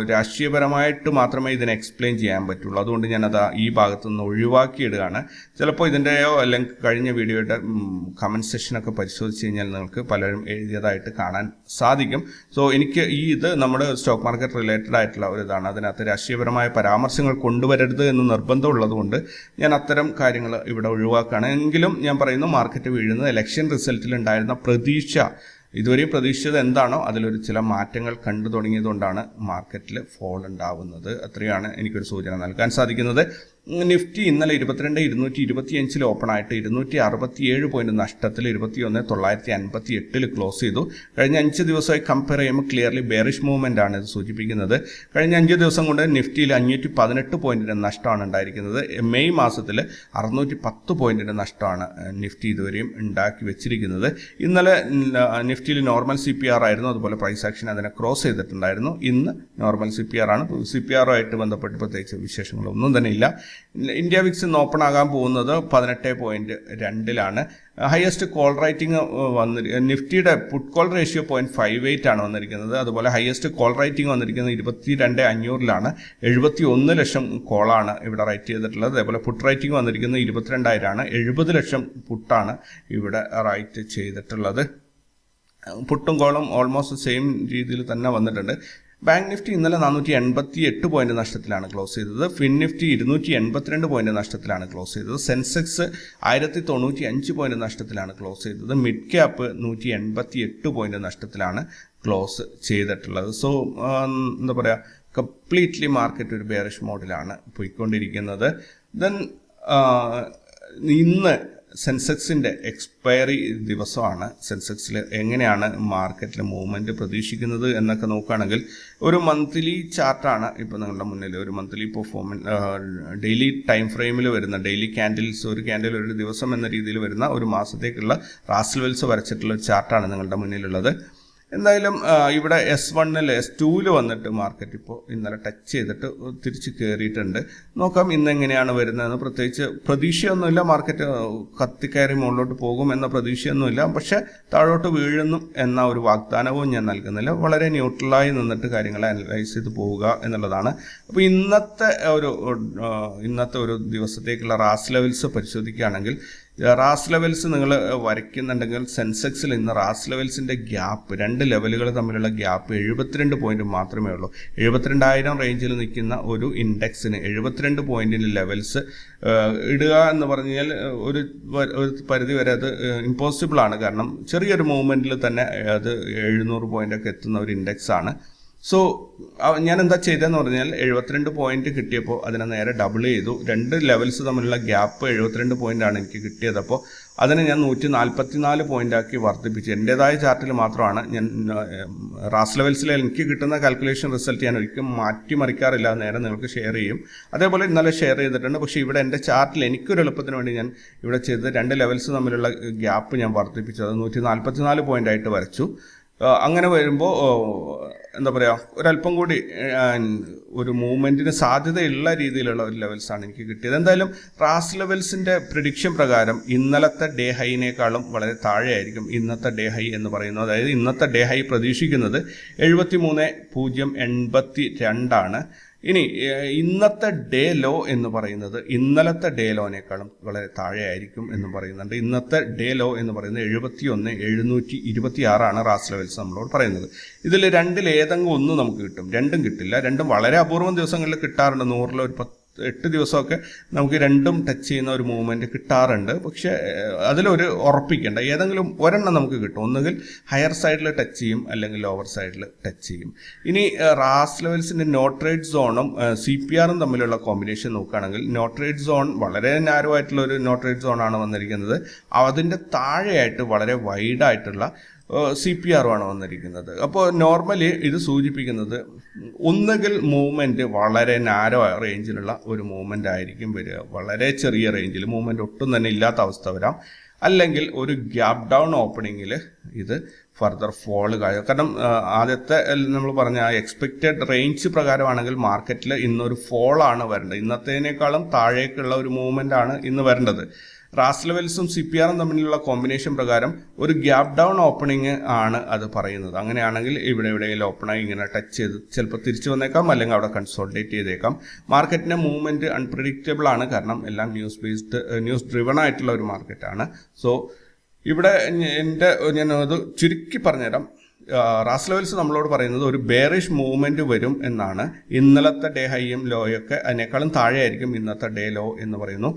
Speaker 1: രാഷ്ട്രീയപരമായിട്ട് മാത്രമേ ഇതിനെ എക്സ്പ്ലെയിൻ ചെയ്യാൻ പറ്റുള്ളൂ. അതുകൊണ്ട് ഞാനത് ഈ ഭാഗത്തു നിന്ന് ഒഴിവാക്കിയിടുകയാണ്. ചിലപ്പോൾ ഇതിന്റെയോ അല്ലെങ്കിൽ കഴിഞ്ഞ വീഡിയോയുടെ കമന്റ് സെഷനൊക്കെ പരിശോധിച്ച് കഴിഞ്ഞാൽ നിങ്ങൾക്ക് പലരും എഴുതിയതായിട്ട് കാണാൻ സാധിക്കും. സോ എനിക്ക് ഈ ഇത് നമ്മുടെ സ്റ്റോക്ക് മാർക്കറ്റ് റിലേറ്റഡ് ആയിട്ടുള്ള ഒരു ഇതാണ്. അതിനകത്ത് രാഷ്ട്രീയപരമായ പരാമർശങ്ങൾ കൊണ്ടുവരരുത് എന്ന് നിർബന്ധമുള്ളതുകൊണ്ട് ഞാൻ അത്തരം കാര്യങ്ങൾ ഇവിടെ ഒഴിവാക്കുകയാണ്. എങ്കിലും ഞാൻ പറയുന്നു മാർക്കറ്റ് വീഴുന്നത് ഇലക്ഷൻ റിസൾട്ടിൽ ഉണ്ടായിരുന്ന പ്രതീക്ഷ ഇതുവരെയും പ്രതീക്ഷിച്ചത് എന്താണോ അതിലൊരു ചില മാറ്റങ്ങൾ കണ്ടു തുടങ്ങിയതുകൊണ്ടാണ് മാർക്കറ്റിൽ ഫോൾ ഉണ്ടാവുന്നത്. അത്രയാണ് എനിക്കൊരു സൂചന നൽകാൻ സാധിക്കുന്നത്. നിഫ്റ്റി ഇന്നലെ ഇരുപത്തിരണ്ട് ഇരുന്നൂറ്റി ഇരുപത്തിയഞ്ചിൽ ഓപ്പൺ ആയിട്ട് ഇരുന്നൂറ്റി അറുപത്തിയേഴ് പോയിന്റ് നഷ്ടത്തിൽ ഇരുപത്തിയൊന്ന് തൊള്ളായിരത്തി അൻപത്തി എട്ടിൽ ക്ലോസ് ചെയ്തു. കഴിഞ്ഞ അഞ്ച് ദിവസമായി കമ്പയർ ചെയ്യുമ്പോൾ ക്ലിയർലി ബെയറിഷ് മൂവ്മെന്റ് ആണ് ഇത് സൂചിപ്പിക്കുന്നത്. കഴിഞ്ഞ അഞ്ച് ദിവസം കൊണ്ട് നിഫ്റ്റിയിൽ അഞ്ഞൂറ്റി പതിനെട്ട് പോയിന്റിന്റെ നഷ്ടമാണ് ഉണ്ടായിരിക്കുന്നത്. മെയ് മാസത്തിൽ അറുന്നൂറ്റി പത്ത് പോയിന്റിന്റെ നഷ്ടമാണ് നിഫ്റ്റി ഇതുവരെയും ഉണ്ടാക്കി വെച്ചിരിക്കുന്നത്. ഇന്നലെ നിഫ്റ്റിയിൽ നോർമൽ സി പി ആർ ആയിരുന്നു അതുപോലെ പ്രൈസ് ആക്ഷൻ അതിനെ ക്രോസ് ചെയ്തിട്ടുണ്ടായിരുന്നു. ഇന്ന് നോർമൽ സി പി ആർ ആണ്. സി പി ആറുമായിട്ട് ബന്ധപ്പെട്ട് പ്രത്യേകിച്ച് വിശേഷങ്ങളൊന്നും തന്നെ ഇല്ല. ഇന്ത്യ വിക്സ് ഇന്ന് ഓപ്പൺ ആകാൻ പോകുന്നത് പതിനെട്ട് പോയിന്റ് രണ്ടിലാണ്. ഹയസ്റ്റ് കോൾ റൈറ്റിംഗ് വന്നി നിഫ്റ്റിയുടെ put call ratio point five eight ആണ് വന്നിരിക്കുന്നത്. അതുപോലെ ഹയസ്റ്റ് കോൾ റൈറ്റിംഗ് വന്നിരിക്കുന്നത് ഇരുപത്തി രണ്ട് അഞ്ഞൂറിലാണ്. എഴുപത്തി ഒന്ന് ലക്ഷം കോളാണ് ഇവിടെ റൈറ്റ് ചെയ്തിട്ടുള്ളത്. അതേപോലെ പുട്ട് റൈറ്റിംഗ് വന്നിരിക്കുന്നത് ഇരുപത്തിരണ്ടായിരമാണ്. എഴുപത് ലക്ഷം പുട്ടാണ് ഇവിടെ റൈറ്റ് ചെയ്തിട്ടുള്ളത്. പുട്ടും കോളും ഓൾമോസ്റ്റ് സെയിം രീതിയിൽ തന്നെ വന്നിട്ടുണ്ട്. ബാങ്ക് നിഫ്റ്റി ഇന്നലെ നാനൂറ്റി എൺപത്തി എട്ട് പോയിന്റ് നഷ്ടത്തിലാണ് ക്ലോസ് ചെയ്തത്. ഫിൻ നിഫ്റ്റി ഇരുന്നൂറ്റി എൺപത്തിരണ്ട് പോയിന്റ് നഷ്ടത്തിലാണ് ക്ലോസ് ചെയ്തത്. സെൻസെക്സ് ആയിരത്തി തൊണ്ണൂറ്റി അഞ്ച് പോയിന്റ് നഷ്ടത്തിലാണ് ക്ലോസ് ചെയ്തത്. മിഡ് ക്യാപ്പ് നൂറ്റി എൺപത്തി എട്ട് പോയിന്റ് നഷ്ടത്തിലാണ് ക്ലോസ് ചെയ്തിട്ടുള്ളത്. സോ എന്താ പറയുക കംപ്ലീറ്റ്ലി മാർക്കറ്റ് ഒരു ബെയറിഷ് മോഡിലാണ് പോയിക്കൊണ്ടിരിക്കുന്നത്. ദെൻ ഇന്ന് സെൻസെക്സിന്റെ എക്സ്പയറി ദിവസമാണ്. സെൻസെക്സിൽ എങ്ങനെയാണ് മാർക്കറ്റിൽ മൂവ്മെന്റ് പ്രതീക്ഷിക്കുന്നത് എന്നൊക്കെ നോക്കുകയാണെങ്കിൽ ഒരു മന്ത്ലി ചാർട്ടാണ് ഇപ്പോൾ നിങ്ങളുടെ മുന്നിൽ ഒരു മന്ത്ലി പെർഫോമൻസ് ഡെയിലി ടൈം ഫ്രെയിമിൽ വരുന്ന ഡെയിലി ക്യാൻഡിൽസ് ഒരു ക്യാൻഡിൽ ഒരു ദിവസം എന്ന രീതിയിൽ വരുന്ന ഒരു മാസത്തേക്കുള്ള റാസൽ വെൽസ് വരച്ചിട്ടുള്ള ചാർട്ടാണ് നിങ്ങളുടെ മുന്നിലുള്ളത്. എന്തായാലും ഇവിടെ എസ് വണ്ണിൽ എസ് ടൂവിൽ വന്നിട്ട് മാർക്കറ്റ് ഇപ്പോൾ ഇന്നലെ ടച്ച് ചെയ്തിട്ട് തിരിച്ച് കയറിയിട്ടുണ്ട് നോക്കാം ഇന്ന് എങ്ങനെയാണ് വരുന്നതെന്ന്. പ്രത്യേകിച്ച് പ്രതീക്ഷയൊന്നുമില്ല. മാർക്കറ്റ് കത്തിക്കയറി മുകളിലോട്ട് പോകും എന്ന പ്രതീക്ഷയൊന്നുമില്ല. പക്ഷേ താഴോട്ട് വീഴുന്നു എന്ന ഒരു വാഗ്ദാനവും ഞാൻ നൽകുന്നില്ല. വളരെ ന്യൂട്രലായി നിന്നിട്ട് കാര്യങ്ങൾ അനലൈസ് ചെയ്ത് പോവുക എന്നുള്ളതാണ്. അപ്പോൾ ഇന്നത്തെ ഒരു ഇന്നത്തെ ഒരു ദിവസത്തേക്കുള്ള റാസ് ലെവൽസ് പരിശോധിക്കുകയാണെങ്കിൽ റാസ് ലെവൽസ് നിങ്ങൾ വരയ്ക്കുന്നുണ്ടെങ്കിൽ സെൻസെക്സിൽ ഇന്ന് റാസ് ലെവൽസിന്റെ ഗ്യാപ്പ് രണ്ട് ലെവലുകൾ തമ്മിലുള്ള ഗ്യാപ്പ് എഴുപത്തിരണ്ട് പോയിന്റ് മാത്രമേ ഉള്ളൂ. എഴുപത്തിരണ്ടായിരം റേഞ്ചിൽ നിൽക്കുന്ന ഒരു ഇൻഡെക്സിന് എഴുപത്തിരണ്ട് പോയിന്റിന് ലെവൽസ് ഇടുക എന്ന് പറഞ്ഞാൽ ഒരു വ- ഒരു പരിധി വരെ അത് ഇമ്പോസിബിൾ ആണ്. കാരണം ചെറിയൊരു മൂവ്മെന്റിൽ തന്നെ അത് എഴുന്നൂറ് പോയിന്റൊക്കെ എത്തുന്ന ഒരു ഇൻഡെക്സ് ആണ് സോ ഞാൻ എന്താ ചെയ്തതെന്ന് പറഞ്ഞാൽ എഴുപത്തിരണ്ട് പോയിന്റ് കിട്ടിയപ്പോൾ അതിനെ നേരെ ഡബിൾ ചെയ്തു. രണ്ട് ലെവൽസ് തമ്മിലുള്ള ഗ്യാപ്പ് എഴുപത്തിരണ്ട് പോയിന്റ് ആണ് എനിക്ക് കിട്ടിയത്. അപ്പോൾ അതിനെ ഞാൻ നൂറ്റി നാൽപ്പത്തി നാല് പോയിന്റ് ആക്കി വർദ്ധിപ്പിച്ചു. എന്റെതായ ചാർട്ടിൽ മാത്രമാണ് ഞാൻ റാസ് ലെവൽസിൽ എനിക്ക് കിട്ടുന്ന കാൽക്കുലേഷൻ റിസൾട്ട് ഞാൻ ഒരിക്കലും മാറ്റിമറിക്കാറില്ല. നേരെ നിങ്ങൾക്ക് ഷെയർ ചെയ്യും. അതേപോലെ ഇന്നലെ ഷെയർ ചെയ്തിട്ടുണ്ട്. പക്ഷേ ഇവിടെ എന്റെ ചാർട്ടിൽ എനിക്കൊരു എളുപ്പത്തിന് വേണ്ടി ഞാൻ ഇവിടെ ചെയ്തത് രണ്ട് ലെവൽസ് തമ്മിലുള്ള ഗ്യാപ്പ് ഞാൻ വർദ്ധിപ്പിച്ചു. അത് നൂറ്റി നാൽപ്പത്തി നാല് പോയിന്റ് ആയിട്ട് വരച്ചു. അങ്ങനെ വരുമ്പോൾ എന്താ പറയുക ഒരല്പം കൂടി ഒരു മൂവ്മെന്റിന് സാധ്യതയുള്ള രീതിയിലുള്ള ഒരു ലെവൽസാണ് എനിക്ക് കിട്ടിയത്. എന്തായാലും റാസ് ലെവൽസിന്റെ പ്രിഡിക്ഷൻ പ്രകാരം ഇന്നലത്തെ ഡേ ഹൈനേക്കാളും വളരെ താഴെയായിരിക്കും ഇന്നത്തെ ഡേ ഹൈ എന്ന് പറയുന്നത്. അതായത് ഇന്നത്തെ ഡേ ഹൈ പ്രതീക്ഷിക്കുന്നത് എഴുപത്തി മൂന്ന് പൂജ്യം എൺപത്തി രണ്ടാണ് ഇനി ഇന്നത്തെ ഡേ ലോ എന്ന് പറയുന്നത് ഇന്നലത്തെ ഡേ ലോനേക്കാളും വളരെ താഴെയായിരിക്കും എന്ന് പറയുന്നുണ്ട്. ഇന്നത്തെ ഡേ ലോ എന്ന് പറയുന്നത് എഴുപത്തി ഒന്ന് എഴുന്നൂറ്റി ഇരുപത്തി ആറാണ് റാസ് ലെവൽസ് നമ്മളോട് പറയുന്നത്. ഇതിൽ രണ്ടിൽ ഏതെങ്കിലും ഒന്ന് നമുക്ക് കിട്ടും. രണ്ടും കിട്ടില്ല. രണ്ടും വളരെ അപൂർവം ദിവസങ്ങളിൽ കിട്ടാറുണ്ട്. നൂറിൽ ഒരു പത്ത് എട്ട് ദിവസമൊക്കെ നമുക്ക് രണ്ടും ടച്ച് ചെയ്യുന്ന ഒരു മൂവ്മെന്റ് കിട്ടാറുണ്ട്. പക്ഷേ അതിലൊരു ഉറപ്പിക്കേണ്ട. ഏതെങ്കിലും ഒരെണ്ണം നമുക്ക് കിട്ടും. ഒന്നുകിൽ ഹയർ സൈഡിൽ ടച്ച് ചെയ്യും അല്ലെങ്കിൽ ലോവർ സൈഡിൽ ടച്ച് ചെയ്യും. ഇനി റാസ് ലെവൽസിന്റെ നോട്രേറ്റ് സോണും സി പി ആറും തമ്മിലുള്ള കോമ്പിനേഷൻ നോക്കുകയാണെങ്കിൽ നോട്രേറ്റ് സോൺ വളരെ നാരോ ആയിട്ടുള്ള ഒരു നോട്രേറ്റ് സോണാണ് വന്നിരിക്കുന്നത്. അതിന്റെ താഴെയായിട്ട് വളരെ വൈഡായിട്ടുള്ള സി പി ആറുമാണ് വന്നിരിക്കുന്നത്. അപ്പോൾ നോർമലി ഇത് സൂചിപ്പിക്കുന്നത് ഒന്നുകിൽ മൂവ്മെന്റ് വളരെ നാരോ റേഞ്ചിലുള്ള ഒരു മൂവ്മെന്റ് ആയിരിക്കും വരിക. വളരെ ചെറിയ റേഞ്ചിൽ മൂവ്മെന്റ് ഒട്ടും തന്നെ ഇല്ലാത്ത അവസ്ഥ വരാം. അല്ലെങ്കിൽ ഒരു ഗ്യാപ് ഡൗൺ ഓപ്പണിങ്ങിൽ ഇത് ഫർദർ ഫോൾ കാര്യം കാരണം ആദ്യത്തെ നമ്മൾ പറഞ്ഞ ആ എക്സ്പെക്റ്റഡ് റേഞ്ച് പ്രകാരമാണെങ്കിൽ മാർക്കറ്റിൽ ഇന്നൊരു ഫോളാണ് വരേണ്ടത്. ഇന്നത്തേനേക്കാളും താഴേക്കുള്ള ഒരു മൂവ്മെന്റ് ആണ് ഇന്ന് വരേണ്ടത്. റാസ് ലെവൽസും സി പി ആറും തമ്മിലുള്ള കോമ്പിനേഷൻ പ്രകാരം ഒരു ഗ്യാപ് ഡൗൺ ഓപ്പണിംഗ് ആണ് അത് പറയുന്നത്. അങ്ങനെയാണെങ്കിൽ ഇവിടെ എവിടെയെങ്കിലും ഓപ്പണായി ഇങ്ങനെ ടച്ച് ചെയ്ത് ചിലപ്പോൾ തിരിച്ചു വന്നേക്കാം അല്ലെങ്കിൽ അവിടെ കൺസോൾട്ടേറ്റ് ചെയ്തേക്കാം. മാർക്കറ്റിന്റെ മൂവ്മെന്റ് അൺപ്രഡിക്റ്റബിൾ ആണ്. കാരണം എല്ലാം ന്യൂസ് ബേസ്ഡ് ന്യൂസ് ഡ്രിവൺ ആയിട്ടുള്ള ഒരു മാർക്കറ്റാണ് സോ ഇവിടെ എന്റെ ഞാൻ അത് ചുരുക്കി പറഞ്ഞുതരാം. റാസ് ലെവൽസ് നമ്മളോട് പറയുന്നത് ഒരു ബേറിഷ് മൂവ്മെന്റ് വരും എന്നാണ്. ഇന്നലത്തെ ഡേ ഹൈയും ലോയൊക്കെ അതിനേക്കാളും താഴെയായിരിക്കും ഇന്നത്തെ ഡേ ലോ എന്ന് പറയുന്നു.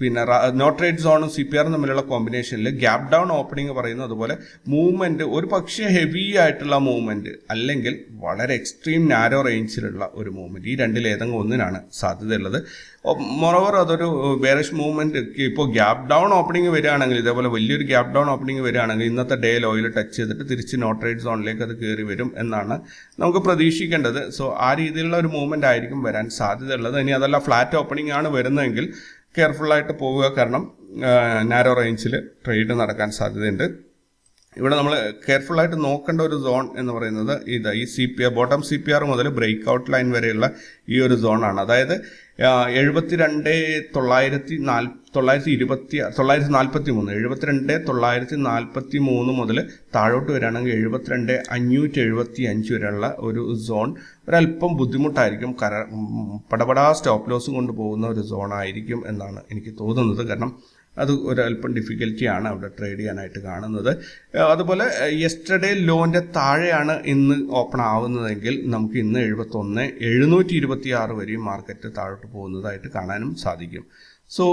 Speaker 1: പിന്നെ നോട്ട് റേറ്റ് സോണും സി പി ആറും തമ്മിലുള്ള കോമ്പിനേഷനിൽ ഗ്യാപ് ഡൗൺ ഓപ്പണിംഗ് പറയുന്നത് അതുപോലെ മൂവ്മെന്റ് ഒരു പക്ഷേ ഹെവി ആയിട്ടുള്ള മൂവ്മെന്റ് അല്ലെങ്കിൽ വളരെ എക്സ്ട്രീം നാരോ റേഞ്ചിലുള്ള ഒരു മൂവ്മെന്റ് ഈ രണ്ടിൽ ഏതെങ്കിലും ഒന്നിനാണ് സാധ്യതയുള്ളത്. മൊറോവർ അതൊരു ബേറിഷ് മൂവ്മെന്റ് ഇപ്പോൾ ഗ്യാപ് ഡൗൺ ഓപ്പണിംഗ് വരികയാണെങ്കിൽ ഇതേപോലെ വലിയൊരു ഗ്യാപ് ഡൗൺ ഓപ്പണിംഗ് വരികയാണെങ്കിൽ ഇന്നത്തെ ഡേ ലോയിൽ ടച്ച് ചെയ്തിട്ട് തിരിച്ച് നോട്ട് റേറ്റ് സോണിലേക്ക് അത് കയറി വരും എന്നാണ് നമുക്ക് പ്രതീക്ഷിക്കേണ്ടത്. സോ ആ രീതിയിലുള്ള ഒരു മൂവ്മെന്റ് ആയിരിക്കും വരാൻ സാധ്യതയുള്ളത്. ഇനി അതല്ല ഫ്ലാറ്റ് ഓപ്പണിംഗ് ആണ് വരുന്നതെങ്കിൽ കെയർഫുള്ളായിട്ട് പോവുക. കാരണം നാരോ റേഞ്ചിൽ ട്രേഡ് നടക്കാൻ സാധ്യതയുണ്ട്. ഇവിടെ നമ്മൾ കെയർഫുള്ളായിട്ട് നോക്കേണ്ട ഒരു സോൺ എന്ന് പറയുന്നത് ഇത് ഈ C P R bottom C P R മുതൽ ബ്രേക്ക് ഔട്ട് ലൈൻ വരെയുള്ള ഈ ഒരു സോണാണ് അതായത് എഴുപത്തിരണ്ട് തൊള്ളായിരത്തി നാൽ തൊള്ളായിരത്തി ഇരുപത്തി തൊള്ളായിരത്തി നാൽപ്പത്തി മൂന്ന് എഴുപത്തിരണ്ട് തൊള്ളായിരത്തി നാൽപ്പത്തി മൂന്ന് മുതൽ താഴോട്ട് വരികയാണെങ്കിൽ എഴുപത്തിരണ്ട് അഞ്ഞൂറ്റി എഴുപത്തി അഞ്ച് വരെയുള്ള ഒരു സോൺ. ഒരല്പം ബുദ്ധിമുട്ടായിരിക്കും. കര പടപടാ സ്റ്റോപ്പ് ലോസ് കൊണ്ട് പോകുന്ന ഒരു സോൺ ആയിരിക്കും എന്നാണ് എനിക്ക് തോന്നുന്നത്. കാരണം അത് ഒരല്പം ഡിഫിക്കൽറ്റിയാണ് അവിടെ ട്രേഡ് ചെയ്യാനായിട്ട് കാണുന്നത്. അതുപോലെ യെസ്റ്റർഡേ ലോന്റെ താഴെയാണ് ഇന്ന് ഓപ്പൺ ആവുന്നതെങ്കിൽ നമുക്ക് ഇന്ന് എഴുപത്തൊന്ന് എഴുന്നൂറ്റി ഇരുപത്തി ആറ് വരെയും മാർക്കറ്റ് താഴോട്ട് പോകുന്നതായിട്ട് കാണാനും സാധിക്കും. സോ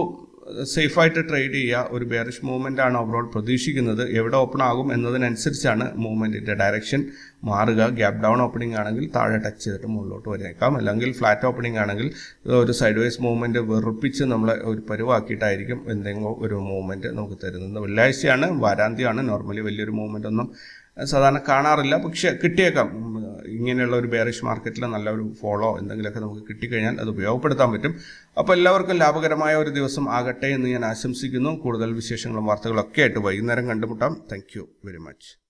Speaker 1: സേഫായിട്ട് ട്രേഡ് ചെയ്യുക ഒരു ബെയറിഷ് മൂവ്മെന്റ് ആണ് ഓവറോൾ പ്രതീക്ഷിക്കുന്നത്. എവിടെ ഓപ്പൺ ആകും എന്നതിനനുസരിച്ചാണ് മൂവ്മെന്റിന്റെ ഡയറക്ഷൻ മാറുക ഗ്യാപ് ഡൗൺ ഓപ്പണിംഗ് ആണെങ്കിൽ താഴെ ടച്ച് ചെയ്തിട്ട് മുകളിലോട്ട് വരേക്കാം. അല്ലെങ്കിൽ ഫ്ലാറ്റ് ഓപ്പണിംഗ് ആണെങ്കിൽ ഒരു സൈഡ് വൈസ് മൂവ്മെന്റ് വെറുപ്പിച്ച് നമ്മളെ ഒരു പരുവാക്കിയിട്ടായിരിക്കും എന്തെങ്കിലും ഒരു മൂവ്മെന്റ് നമുക്ക് തരുന്നത്. വെള്ളിയാഴ്ചയാണ് വാരാന്ത്യമാണ്. നോർമലി വലിയൊരു മൂവ്മെന്റ് ഒന്നും സാധാരണ കാണാറില്ല. പക്ഷേ കിട്ടിയേക്കാം. ഇങ്ങനെയുള്ള ഒരു ബെയറിഷ് മാർക്കറ്റിൽ നല്ലൊരു ഫോളോ എന്തെങ്കിലുമൊക്കെ നമുക്ക് കിട്ടിക്കഴിഞ്ഞാൽ അത് ഉപയോഗപ്പെടുത്താൻ പറ്റും. അപ്പോൾ എല്ലാവർക്കും ലാഭകരമായ ഒരു ദിവസം ആകട്ടെ എന്ന് ഞാൻ ആശംസിക്കുന്നു. കൂടുതൽ വിശേഷങ്ങളും വാർത്തകളൊക്കെ ആയിട്ട് വൈകുന്നേരം കണ്ടുമുട്ടാം. Thank very much